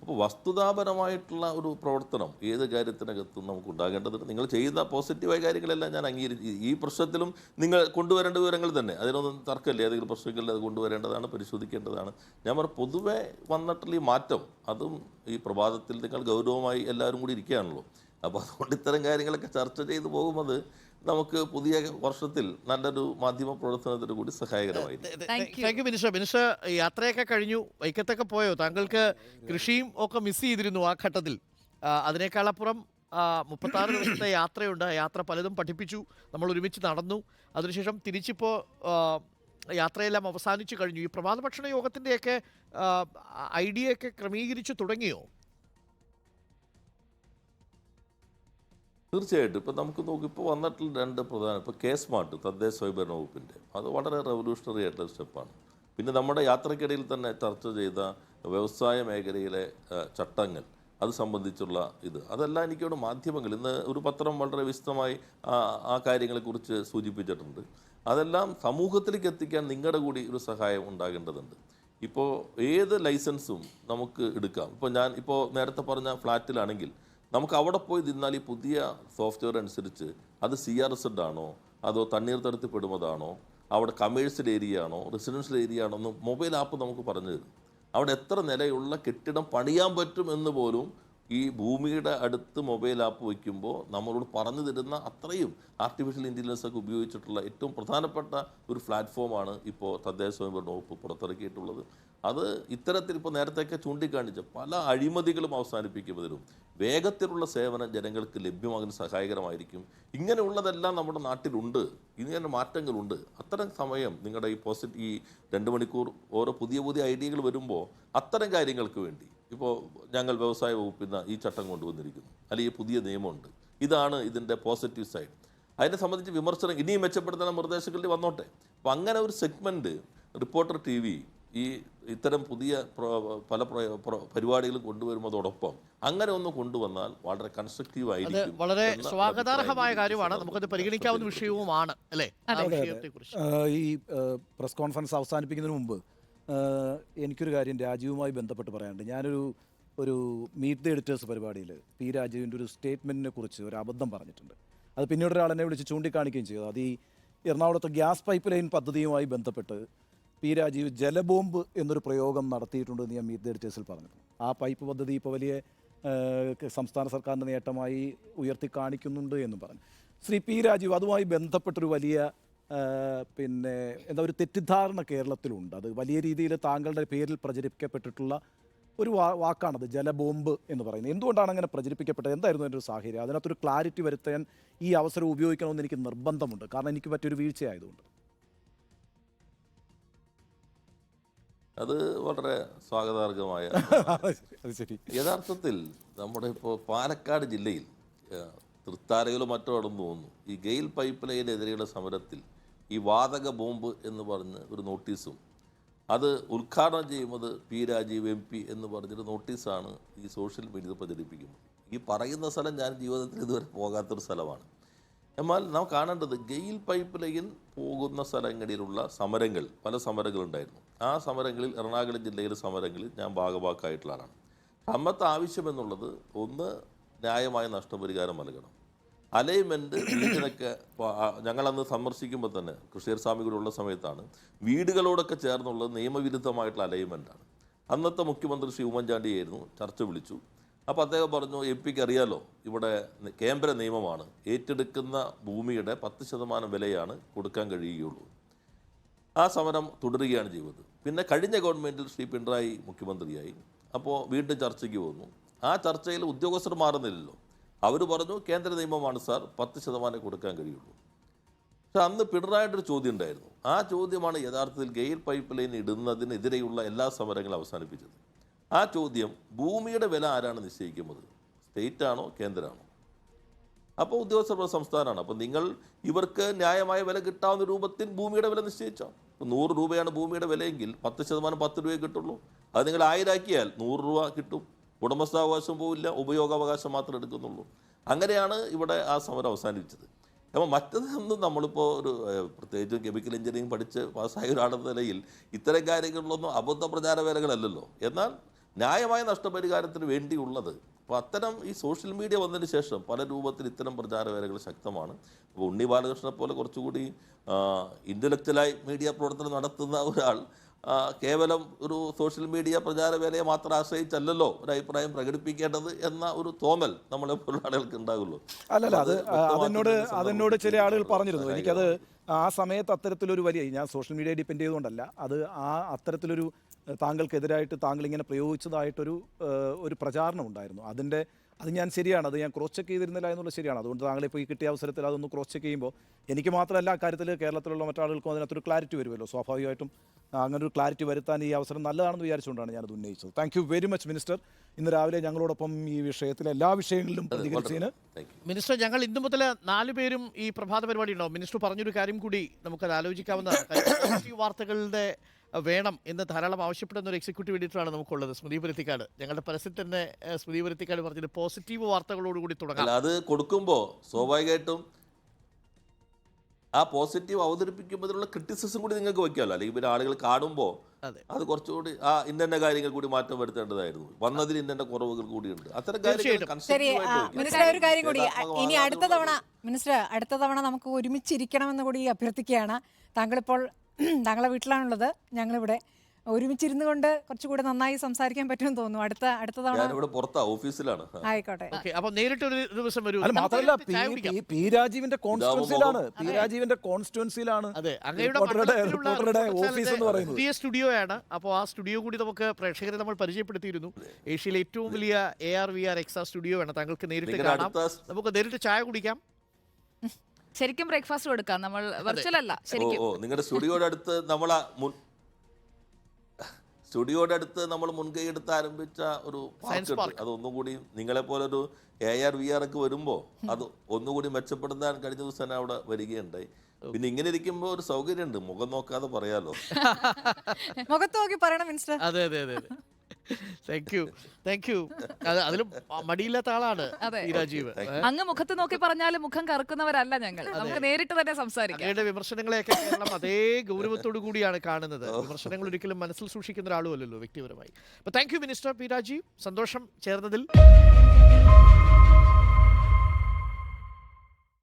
അപ്പോൾ വസ്തുതാപരമായിട്ടുള്ള ഒരു പ്രവർത്തനം ഏത് കാര്യത്തിനകത്തും നമുക്ക് ഉണ്ടാകേണ്ടതുണ്ട് നിങ്ങൾ ചെയ്യുന്ന പോസിറ്റീവായ കാര്യങ്ങളെല്ലാം ഞാൻ അംഗീകരിച്ചു ഈ പ്രശ്നത്തിലും നിങ്ങൾ കൊണ്ടുവരേണ്ട വിവരങ്ങൾ തന്നെ. അതിനൊന്നും തർക്കമില്ല. ഏതെങ്കിലും പ്രശ്നങ്ങളിൽ അത് കൊണ്ടുവരേണ്ടതാണ് പരിശോധിക്കേണ്ടതാണ്. ഞാൻ പറഞ്ഞു പൊതുവേ വന്നിട്ടുള്ള ഈ മാറ്റം അതും ഈ പ്രഭാതത്തിൽ നിങ്ങൾ ഗൗരവമായി എല്ലാവരും കൂടി ഇരിക്കുകയാണല്ലോ. അപ്പോൾ അതുകൊണ്ട് ഇത്തരം കാര്യങ്ങളൊക്കെ ചർച്ച ചെയ്തു പോകുന്നത് നമുക്ക് പുതിയ വർഷത്തിൽ നല്ലൊരു മാധ്യമ പ്രവർത്തനത്തിന് കൂടി സഹായകരമായിരിക്കും. മിനിസ്റ്റർ മിനിസ്റ്റർ യാത്രയൊക്കെ കഴിഞ്ഞു. വൈക്കത്തൊക്കെ പോയോ? താങ്കൾക്ക് കൃഷിയും ഒക്കെ മിസ് ചെയ്തിരുന്നു ആ ഘട്ടത്തിൽ. അതിനേക്കാളപ്പുറം മുപ്പത്തി മുപ്പത്താറ് ദിവസത്തെ യാത്രയുണ്ട്. ആ യാത്ര പലതും പഠിപ്പിച്ചു. നമ്മൾ ഒരുമിച്ച് നടന്നു. അതിനുശേഷം തിരിച്ചിപ്പോൾ യാത്രയെല്ലാം അവസാനിച്ചു കഴിഞ്ഞു. ഈ പ്രഭാത ഭക്ഷണ യോഗത്തിന്റെയൊക്കെ ഐഡിയയൊക്കെ ക്രമീകരിച്ചു തുടങ്ങിയോ? തീർച്ചയായിട്ടും. ഇപ്പം നമുക്ക് നോക്കി ഇപ്പോൾ വന്നിട്ടുള്ള രണ്ട് പ്രധാന ഇപ്പോൾ കെ സ്മാർട്ട് തദ്ദേശ സ്വയംഭരണ വകുപ്പിന്റെ. അത് വളരെ റെവല്യൂഷണറി ആയിട്ടുള്ള സ്റ്റെപ്പാണ്. പിന്നെ നമ്മുടെ യാത്രക്കിടയിൽ തന്നെ ചർച്ച ചെയ്ത വ്യവസായ മേഖലയിലെ ചട്ടങ്ങൾ അത് സംബന്ധിച്ചുള്ള ഇത്. അതെല്ലാം എനിക്കോട് മാധ്യമങ്ങൾ ഇന്ന് ഒരു പത്രം വളരെ വിശദമായി ആ കാര്യങ്ങളെക്കുറിച്ച് സൂചിപ്പിച്ചിട്ടുണ്ട്. അതെല്ലാം സമൂഹത്തിലേക്ക് എത്തിക്കാൻ നിങ്ങളുടെ കൂടി ഒരു സഹായം ഉണ്ടാകേണ്ടതുണ്ട്. ഇപ്പോൾ ഏത് ലൈസൻസും നമുക്ക് എടുക്കാം. ഇപ്പോൾ ഞാൻ ഇപ്പോൾ നേരത്തെ പറഞ്ഞ ഫ്ലാറ്റിലാണെങ്കിൽ നമുക്ക് അവിടെ പോയി നിന്നാൽ ഈ പുതിയ സോഫ്റ്റ്വെയർ അനുസരിച്ച് അത് സി ആർ എസ് ആണോ? അതോ തണ്ണീർത്തടത്തിൽ പെടുമതാണോ അവിടെ കമേഴ്ഷ്യൽ ഏരിയ ആണോ? റെസിഡൻഷ്യൽ ഏരിയ ആണോ? എന്ന് മൊബൈൽ ആപ്പ് നമുക്ക് പറഞ്ഞു തരും. അവിടെ എത്ര നിലയുള്ള കെട്ടിടം പണിയാൻ പറ്റും എന്ന് പോലും ഈ ഭൂമിയുടെ അടുത്ത് മൊബൈൽ ആപ്പ് വയ്ക്കുമ്പോൾ നമ്മളോട് പറഞ്ഞു തരുന്ന അത്രയും ആർട്ടിഫിഷ്യൽ ഇന്റലിജൻസ് ഒക്കെ ഉപയോഗിച്ചിട്ടുള്ള ഏറ്റവും പ്രധാനപ്പെട്ട ഒരു പ്ലാറ്റ്ഫോമാണ് ഇപ്പോൾ തദ്ദേശ സ്വയംഭരണ വകുപ്പ് പുറത്തിറക്കിയിട്ടുള്ളത്. അത് ഇത്തരത്തിൽ ഇപ്പോൾ നേരത്തെയൊക്കെ ചൂണ്ടിക്കാണിച്ച പല അഴിമതികളും അവസാനിപ്പിക്കുന്നതിനും വേഗത്തിലുള്ള സേവനം ജനങ്ങൾക്ക് ലഭ്യമാകുന്ന സഹായകരമായിരിക്കും. ഇങ്ങനെയുള്ളതെല്ലാം നമ്മുടെ നാട്ടിലുണ്ട്. ഇങ്ങനെ മാറ്റങ്ങളുണ്ട്. അത്തരം സമയം നിങ്ങളുടെ ഈ പോസിറ്റ് ഈ രണ്ട് മണിക്കൂർ ഓരോ പുതിയ പുതിയ ഐഡിയകൾ വരുമ്പോൾ അത്തരം കാര്യങ്ങൾക്ക് വേണ്ടി. ഇപ്പോൾ ഞങ്ങൾ വ്യവസായ വകുപ്പിൽ ഈ ചട്ടം കൊണ്ടുവന്നിരിക്കുന്നു. അല്ലെങ്കിൽ ഈ പുതിയ നിയമമുണ്ട്. ഇതാണ് ഇതിന്റെ പോസിറ്റീവ് സൈഡ്. അതിനെ സംബന്ധിച്ച് വിമർശനം ഇനിയും മെച്ചപ്പെടുത്തുന്ന നിർദ്ദേശങ്ങളിൽ വന്നോട്ടെ. അപ്പോൾ അങ്ങനെ ഒരു സെഗ്മെന്റ് റിപ്പോർട്ടർ ടി വി ഈ ഇത്തരം പുതിയ പല പ്ര- പ്ര- പരിപാടികളും കൊണ്ടുവരുന്നതോടൊപ്പം അങ്ങനെ ഒന്ന് കൊണ്ടുവന്നാൽ വളരെ കൺസ്ട്രക്റ്റീവ് അത് ആയിരിക്കും വളരെ സ്വാഗതാർഹമായ കാര്യമാണ്. നമുക്കത് പരിഗണിക്കാവുന്ന വിഷയവുമാണ് അല്ലേ? ആ വിഷയത്തെക്കുറിച്ച്. ഈ പ്രസ് കോൺഫറൻസ് അവസാനിപ്പിക്കുന്നതിന് മുമ്പ് എനിക്കൊരു കാര്യം രാജീവുമായി ബന്ധപ്പെട്ട് പറയാനുണ്ട്. ഞാനൊരു ഒരു മീറ്റ് ദി എഡിറ്റേഴ്സ് പരിപാടിയിൽ പി രാജീവിന്റെ ഒരു സ്റ്റേറ്റ്മെന്റിനെ കുറിച്ച് ഒരു അബദ്ധം പറഞ്ഞിട്ടുണ്ട്. അത് പിന്നീട് ഒരാളെന്നെ എന്നെ വിളിച്ച് ചൂണ്ടിക്കാണിക്കുകയും ചെയ്തു. അത് ഈ എറണാകുളത്തെ ഗ്യാസ് പൈപ്പ് ലൈൻ പദ്ധതിയുമായി ബന്ധപ്പെട്ട് പി രാജീവ് ജലബോംബ് എന്നൊരു പ്രയോഗം നടത്തിയിട്ടുണ്ടെന്ന് ഞാൻ മീറ്റ് എഡിറ്റേഴ്സിൽ പറഞ്ഞിട്ടുണ്ട് ആ പൈപ്പ് പദ്ധതി ഇപ്പോൾ വലിയ സംസ്ഥാന സർക്കാരിന്റെ നേട്ടമായി ഉയർത്തി കാണിക്കുന്നുണ്ട് എന്നും പറഞ്ഞു. ശ്രീ പി രാജീവ് അതുമായി ബന്ധപ്പെട്ടൊരു വലിയ പിന്നെ എന്താ ഒരു തെറ്റിദ്ധാരണ കേരളത്തിലുണ്ട്. അത് വലിയ രീതിയിൽ താങ്കളുടെ പേരിൽ പ്രചരിപ്പിക്കപ്പെട്ടിട്ടുള്ള ഒരു വാ വാക്കാണത് ജലബോംബ് എന്ന് പറയുന്നത്. എന്തുകൊണ്ടാണ് അങ്ങനെ പ്രചരിപ്പിക്കപ്പെട്ടത്? എന്തായിരുന്നു അതിന്റെ ഒരു സാഹചര്യം? അതിനകത്തൊരു ക്ലാരിറ്റി വരുത്താൻ ഈ അവസരം ഉപയോഗിക്കണമെന്ന് എനിക്ക് നിർബന്ധമുണ്ട്. കാരണം എനിക്ക് പറ്റിയൊരു വീഴ്ചയായതുകൊണ്ട്. അത് വളരെ സ്വാഗതാർഹമായ [LAUGHS] അത് ശരി. യഥാർത്ഥത്തിൽ നമ്മുടെ ഇപ്പോൾ പാലക്കാട് ജില്ലയിൽ തൃത്താലയിലോ മറ്റോ ആണെന്ന് തോന്നുന്നു. ഈ ഗെയിൽ പൈപ്പ് ലൈനെതിരെയുള്ള സമരത്തിൽ ഈ വാതക ബോംബ് എന്ന് പറഞ്ഞ് ഒരു നോട്ടീസും അത് ഉദ്ഘാടനം ചെയ്യുന്നത് പി രാജീവ് എം പി എന്ന് പറഞ്ഞൊരു നോട്ടീസാണ് ഈ സോഷ്യൽ മീഡിയയിൽ പ്രചരിപ്പിക്കുന്നത്. ഈ പറയുന്ന സ്ഥലം ഞാൻ ജീവിതത്തിൽ ഇതുവരെ പോകാത്തൊരു സ്ഥലമാണ്. എന്നാൽ നാം കാണേണ്ടത് ഗെയിൽ പൈപ്പ് ലൈൻ പോകുന്ന സ്ഥലങ്ങളിലുള്ള സമരങ്ങൾ പല സമരങ്ങളുണ്ടായിരുന്നു. ആ സമരങ്ങളിൽ എറണാകുളം ജില്ലയിലെ സമരങ്ങളിൽ ഞാൻ ഭാഗവാക്കായിട്ടുള്ള ആളാണ് ആവശ്യമെന്നുള്ളത് ഒന്ന് ന്യായമായ നഷ്ടപരിഹാരം നൽകണം. അലൈൻമെന്റ് വീടിനൊക്കെ ഞങ്ങളന്ന് സന്ദർശിക്കുമ്പോൾ തന്നെ കൃഷിയർ ഉള്ള സമയത്താണ് വീടുകളോടൊക്കെ ചേർന്നുള്ളത് നിയമവിരുദ്ധമായിട്ടുള്ള അലൈൻമെന്റാണ് അന്നത്തെ മുഖ്യമന്ത്രി ശ്രീ ഉമ്മൻചാണ്ടിയായിരുന്നു ചർച്ച വിളിച്ചു. അപ്പോൾ അദ്ദേഹം പറഞ്ഞു എം പിക്ക് അറിയാലോ ഇവിടെ കേന്ദ്ര നിയമമാണ്. ഏറ്റെടുക്കുന്ന ഭൂമിയുടെ പത്ത് ശതമാനം വിലയാണ് കൊടുക്കാൻ കഴിയുകയുള്ളൂ. ആ സമരം തുടരുകയാണ് ചെയ്തത്. പിന്നെ കഴിഞ്ഞ ഗവൺമെന്റിൽ ശ്രീ പിണറായി മുഖ്യമന്ത്രിയായി. അപ്പോൾ വീണ്ടും ചർച്ചയ്ക്ക് പോകുന്നു ആ ചർച്ചയിൽ ഉദ്യോഗസ്ഥർ മാറുന്നില്ലല്ലോ. അവർ പറഞ്ഞു കേന്ദ്ര നിയമമാണ് സാർ പത്ത് ശതമാനം കൊടുക്കാൻ കഴിയുള്ളൂ. പക്ഷെ അന്ന് പിണറായിട്ട് ഒരു ചോദ്യം ഉണ്ടായിരുന്നു. ആ ചോദ്യമാണ് യഥാർത്ഥത്തിൽ ഗെയിൽ പൈപ്പ് ലൈൻ ഇടുന്നതിനെതിരെയുള്ള എല്ലാ സമരങ്ങളും അവസാനിപ്പിച്ചത്. ആ ചോദ്യം ഭൂമിയുടെ വില ആരാണ് നിശ്ചയിക്കുന്നത്? സ്റ്റേറ്റ് ആണോ കേന്ദ്രമാണോ? അപ്പോൾ ഉദ്യോഗസ്ഥരുടെ സംസ്ഥാനമാണ് അപ്പോൾ നിങ്ങൾ ഇവർക്ക് ന്യായമായ വില കിട്ടാവുന്ന രൂപത്തിൽ ഭൂമിയുടെ വില നിശ്ചയിച്ചോ? ഇപ്പോൾ നൂറ് രൂപയാണ് ഭൂമിയുടെ വിലയെങ്കിൽ പത്ത് ശതമാനം പത്ത് രൂപയെ കിട്ടുള്ളൂ. അത് നിങ്ങൾ ആയിരാക്കിയാൽ നൂറ് രൂപ കിട്ടും. ഉടമസ്ഥാവകാശം പോവില്ല ഉപയോഗാവകാശം മാത്രം എടുക്കുന്നുള്ളൂ. അങ്ങനെയാണ് ഇവിടെ ആ സമരം അവസാനിപ്പിച്ചത്. അപ്പോൾ മറ്റൊന്നും നമ്മളിപ്പോൾ ഒരു പ്രത്യേകിച്ചും കെമിക്കൽ എഞ്ചിനീയറിംഗ് പഠിച്ച് പാസ്സായ ഒരാളെന്ന നിലയിൽ ഇത്തരം കാര്യങ്ങളിലൊന്നും അബദ്ധ പ്രചാര വേലകളല്ലല്ലോ. എന്നാൽ ന്യായമായ നഷ്ടപരിഹാരത്തിന് വേണ്ടിയുള്ളത്. അപ്പോൾ അത്തരം ഈ സോഷ്യൽ മീഡിയ വന്നതിന് ശേഷം പല രൂപത്തിൽ ഇത്തരം പ്രചാരവേലകൾ ശക്തമാണ്. അപ്പോൾ ഉണ്ണി ബാലകൃഷ്ണനെ പോലെ കുറച്ചുകൂടി ഇന്റലക്ച്വലായി മീഡിയ പ്രവർത്തനം നടത്തുന്ന ഒരാൾ കേവലം ഒരു സോഷ്യൽ മീഡിയ പ്രചാരവേലയെ മാത്രം ആശ്രയിച്ചല്ലല്ലോ ഒരു അഭിപ്രായം പ്രകടിപ്പിക്കേണ്ടത് എന്ന ഒരു തോന്നൽ നമ്മളെ പോലുള്ള ആളുകൾക്ക് ഉണ്ടാകുള്ളൂ. അല്ലല്ല അത് അതിനോട് അതെന്നോട് ചില ആളുകൾ പറഞ്ഞിരുന്നു. എനിക്കത് ആ സമയത്ത് അത്തരത്തിലൊരു വലിയ ഞാൻ സോഷ്യൽ മീഡിയ ഡിപ്പെൻഡ് ചെയ്തുകൊണ്ടല്ല. അത് ആ അത്തരത്തിലൊരു താങ്കൾക്കെതിരായിട്ട് താങ്കൾ ഇങ്ങനെ പ്രയോഗിച്ചതായിട്ടൊരു ഒരു പ്രചാരണം ഉണ്ടായിരുന്നു. അതിന്റെ അത് ഞാൻ ശരിയാണ് അത് ഞാൻ ക്രോസ് ചെക്ക് ചെയ്തിരുന്നില്ല എന്നുള്ളത് ശരിയാണ്. അതുകൊണ്ട് താങ്കൾ ഇപ്പോൾ ഈ കിട്ടിയ അവസരത്തിൽ അതൊന്ന് ക്രോസ് ചെക്ക് ചെയ്യുമ്പോൾ എനിക്ക് മാത്രമല്ല അക്കാര്യത്തിൽ കേരളത്തിലുള്ള മറ്റാളുകൾക്കും അതിനകത്തൊരു ക്ലാരിറ്റി വരുമല്ലോ. സ്വാഭാവികമായിട്ടും അങ്ങനെ ഒരു ക്ലാരിറ്റി വരുത്താൻ ഈ അവസരം നല്ലതാണെന്ന് വിചാരിച്ചുകൊണ്ടാണ് ഞാനത് ഉന്നയിച്ചത്. Thank you very much minister ഇന്ന് രാവിലെ ഞങ്ങളോടൊപ്പം ഈ വിഷയത്തിലെ എല്ലാ വിഷയങ്ങളിലും പ്രതികരിച്ചതിന് മിനിസ്റ്റർ ഞങ്ങൾ ഇന്നു മുതൽ നാല് പേരും ഈ പ്രഭാത പരിപാടി ഉണ്ടാവും. മിനിസ്റ്റർ പറഞ്ഞൊരു കാര്യം കൂടി നമുക്കത് പോസിറ്റീവ് വാർത്തകളുടെ വേണം എന്ന് ധാരാളം ആവശ്യപ്പെടുന്ന ഒരു എക്സിക്യൂട്ടീവ് എഡിറ്ററാണ് നമുക്കുള്ളത് സ്മൃതി പുരത്തിക്കാട്. ഞങ്ങളുടെ പരസ്യത്തിൽ തന്നെ സ്മൃതി പുരത്തിക്കാട് പറഞ്ഞത് പോസിറ്റീവ് വാർത്തകളോടുകൂടി തുടങ്ങാം. അല്ല അത് കൊടുക്കുമ്പോൾ സ്വാഭാവികമായിട്ടും ആ പോസിറ്റീവ് അവതരിപ്പിക്കുമ്പോഴുള്ള ക്രിറ്റിസിസം കൂടി നിങ്ങൾക്ക് വയ്ക്കാമല്ലോ. അല്ലെങ്കിൽ പിന്നെ ആളുകൾ കാണുമ്പോൾ അതെ. അത് കുറച്ചുകൂടി ആ ഇന്ന കാര്യങ്ങൾ കൂടി മാറ്റം വരുത്തേണ്ടതായിരുന്നു. വന്നതിൽ ഇന്ന കുറവുകൾ കൂടിയുണ്ട്. അത്തരം കാര്യങ്ങൾ ഒരു കാര്യം കൂടി. ഇനി അടുത്ത തവണ മിനിസ്റ്റർ അടുത്ത തവണ നമുക്ക് ഒരുമിച്ചിരിക്കണമെന്ന് കൂടി അഭ്യർത്ഥിക്കുകയാണ്. താങ്കളിപ്പോൾ [CLEARS THROAT] താങ്കളെ വീട്ടിലാണുള്ളത്. ഞങ്ങളിവിടെ ഒരുമിച്ചിരുന്നു കൊണ്ട് കുറച്ചുകൂടെ നന്നായി സംസാരിക്കാൻ പറ്റുമെന്ന് തോന്നുന്നു. അടുത്ത അടുത്ത തവണ പുറത്താ ഓഫീസിലാണ്. ആയിക്കോട്ടെ. ഓക്കെ അപ്പൊ നേരിട്ട് ഒരു ദിവസം വരും. മാത്രമല്ല. പി- രാജീവിന്റെ കോൺസ്റ്റിറ്റ്യുവൻസിയിലാണ് പി രാജീവിന്റെ റിപ്പോർട്ടർ ഓഫീസ് എന്ന് പറയുന്നത്. പുതിയ സ്റ്റുഡിയോയാണ്. അപ്പോൾ ആ സ്റ്റുഡിയോ കൂടി നമുക്ക് പ്രേക്ഷകരെ നമ്മൾ പരിചയപ്പെടുത്തിയിരുന്നു. ഏഷ്യയിലെ ഏറ്റവും വലിയ എ ആർ വി ആർ എക്സാ സ്റ്റുഡിയോ ആണ്. താങ്കൾക്ക് നേരിട്ട് കാണാം. നമുക്ക് നേരിട്ട് ചായ കുടിക്കാം. [LAUGHS] ശരിക്കും ബ്രേക്ക്ഫാസ്റ്റ് കൊടുക്കാം. നമ്മൾ വെർച്വൽ അല്ല ഓ ശരിക്കും. ഓ നിങ്ങളുടെ സ്റ്റുഡിയോയുടെ അടുത്ത് നമ്മൾ സ്റ്റുഡിയോടെ സ്റ്റുഡിയോയുടെ അടുത്ത് നമ്മൾ മുൻകൈ എടുത്ത് ആരംഭിച്ച ഒരു അതൊന്നും പാർക്ക് അത് ഒന്നുകൂടി നിങ്ങളെ പോലെ ഒരു എ ആർ വി ആർ ഒക്കെ വരുമ്പോൾ അത് ഒന്നുകൂടി മെച്ചപ്പെടുത്താൻ കഴിഞ്ഞ ദിവസം തന്നെ അവിടെ വരികയുണ്ടായി. പിന്നെ ഇങ്ങനെ ഇരിക്കുമ്പോൾ ഒരു സൗകര്യമുണ്ട്. മുഖം നോക്കാതെ പറയാലോ. [LAUGHS] മുഖത്ത് നോക്കി പറയണം മിനിസ്റ്റർ അതെ അതെ അതെ അതെ. താങ്ക് യു താങ്ക് യു അതിൽ അതിലും മടിയില്ലാത്ത ആളാണ്. ഈ രാജീവ്. അങ്ങ് മുഖത്ത് നോക്കി പറഞ്ഞാലും മുഖം കറക്കുന്നവരല്ല ഞങ്ങൾ. നമുക്ക് നേരിട്ട് തന്നെ സംസാരിക്കാം. അങ്ങയുടെ വിമർശനങ്ങളെയൊക്കെ കേരളം അതേ ഗൗരവത്തോടു കൂടിയാണ് കാണുന്നത്. വിമർശനങ്ങൾ ഒരിക്കലും മനസ്സിൽ സൂക്ഷിക്കുന്ന ഒരാളുമല്ലല്ലോ വ്യക്തിപരമായി. അപ്പൊ thank you minister P Rajeev. സന്തോഷം ചേർന്നതിൽ.